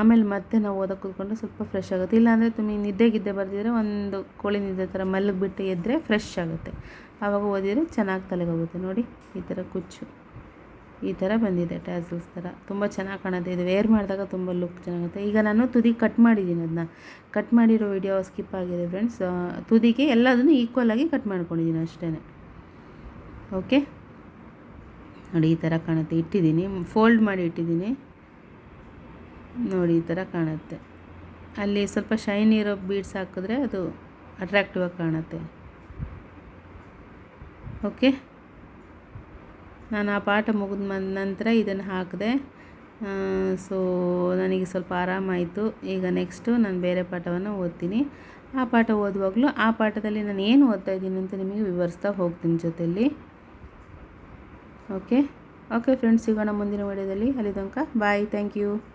[SPEAKER 1] ಆಮೇಲೆ ಮತ್ತೆ ನಾವು ಓದಕ್ಕೆ ಕೂತ್ಕೊಂಡ್ರೆ ಸ್ವಲ್ಪ ಫ್ರೆಶ್ ಆಗುತ್ತೆ. ಇಲ್ಲಾಂದರೆ ನಿದ್ದೆ ಗಿದ್ದೆ ಬರ್ತಿದ್ರೆ ಒಂದು ಕೋಳಿ ನಿದ್ದೆ ಥರ ಮಲಗಿಬಿಟ್ಟು ಎದ್ದರೆ ಫ್ರೆಶ್ ಆಗುತ್ತೆ. ಆವಾಗ ಓದಿದರೆ ಚೆನ್ನಾಗಿ ತಲೆಗೆ ಹೋಗುತ್ತೆ. ನೋಡಿ, ಈ ಥರ ಕುಚ್ಚು. ಈ ಥರ ಬಂದಿದೆ ಟ್ಯಾಸಲ್ಸ್ ಥರ. ತುಂಬ ಚೆನ್ನಾಗಿ ಕಾಣುತ್ತೆ. ಇದು ವೇರ್ ಮಾಡಿದಾಗ ತುಂಬ ಲುಕ್ ಚೆನ್ನಾಗುತ್ತೆ. ಈಗ ನಾನು ತುದಿ ಕಟ್ ಮಾಡಿದ್ದೀನಿ ಅದನ್ನ ಕಟ್ ಮಾಡಿರೋ ವಿಡಿಯೋ ಸ್ಕಿಪ್ ಆಗಿದೆ ಫ್ರೆಂಡ್ಸ್ ತುದಿಗೆ ಎಲ್ಲದನ್ನು ಈಕ್ವಲಾಗಿ ಕಟ್ ಮಾಡ್ಕೊಂಡಿದ್ದೀನಿ ಅಷ್ಟೇ ಓಕೆ ನೋಡಿ ಈ ಥರ ಕಾಣುತ್ತೆ. ಇಟ್ಟಿದ್ದೀನಿ. ಫೋಲ್ಡ್ ಮಾಡಿ ಇಟ್ಟಿದ್ದೀನಿ. ನೋಡಿ ಈ ಥರ ಕಾಣುತ್ತೆ. ಅಲ್ಲಿ ಸ್ವಲ್ಪ ಶೈನ್ ಇರೋ ಬೀಡ್ಸ್ ಹಾಕಿದ್ರೆ ಅದು ಅಟ್ರಾಕ್ಟಿವ್ ಆಗಿ ಕಾಣುತ್ತೆ. ಓಕೆ ನಾನು ಆ ಪಾಠ ಮುಗಿದ ನಂತರ ಇದನ್ನು ಹಾಕಿದೆ. ಸೊ, ನನಗೆ ಸ್ವಲ್ಪ ಆರಾಮಾಯಿತು ಈಗ ನೆಕ್ಸ್ಟು ನಾನು ಬೇರೆ ಪಾಠವನ್ನು ಓದ್ತೀನಿ. ಆ ಪಾಠ ಓದುವಾಗಲೂ ಆ ಪಾಠದಲ್ಲಿ ನಾನು ಏನು ಓದ್ತಾ ಇದ್ದೀನಿ ಅಂತ ನಿಮಗೆ ವಿವರಿಸ್ತಾ ಹೋಗ್ತೀನಿ ಜೊತೆಯಲ್ಲಿ. ಓಕೆ ಓಕೆ ಫ್ರೆಂಡ್ಸ್ ಸಿಗೋಣ ಮುಂದಿನ ವಿಡಿಯೋದಲ್ಲಿ. ಅಲ್ಲಿ ತನಕ ಬಾಯ್ ಥ್ಯಾಂಕ್ ಯು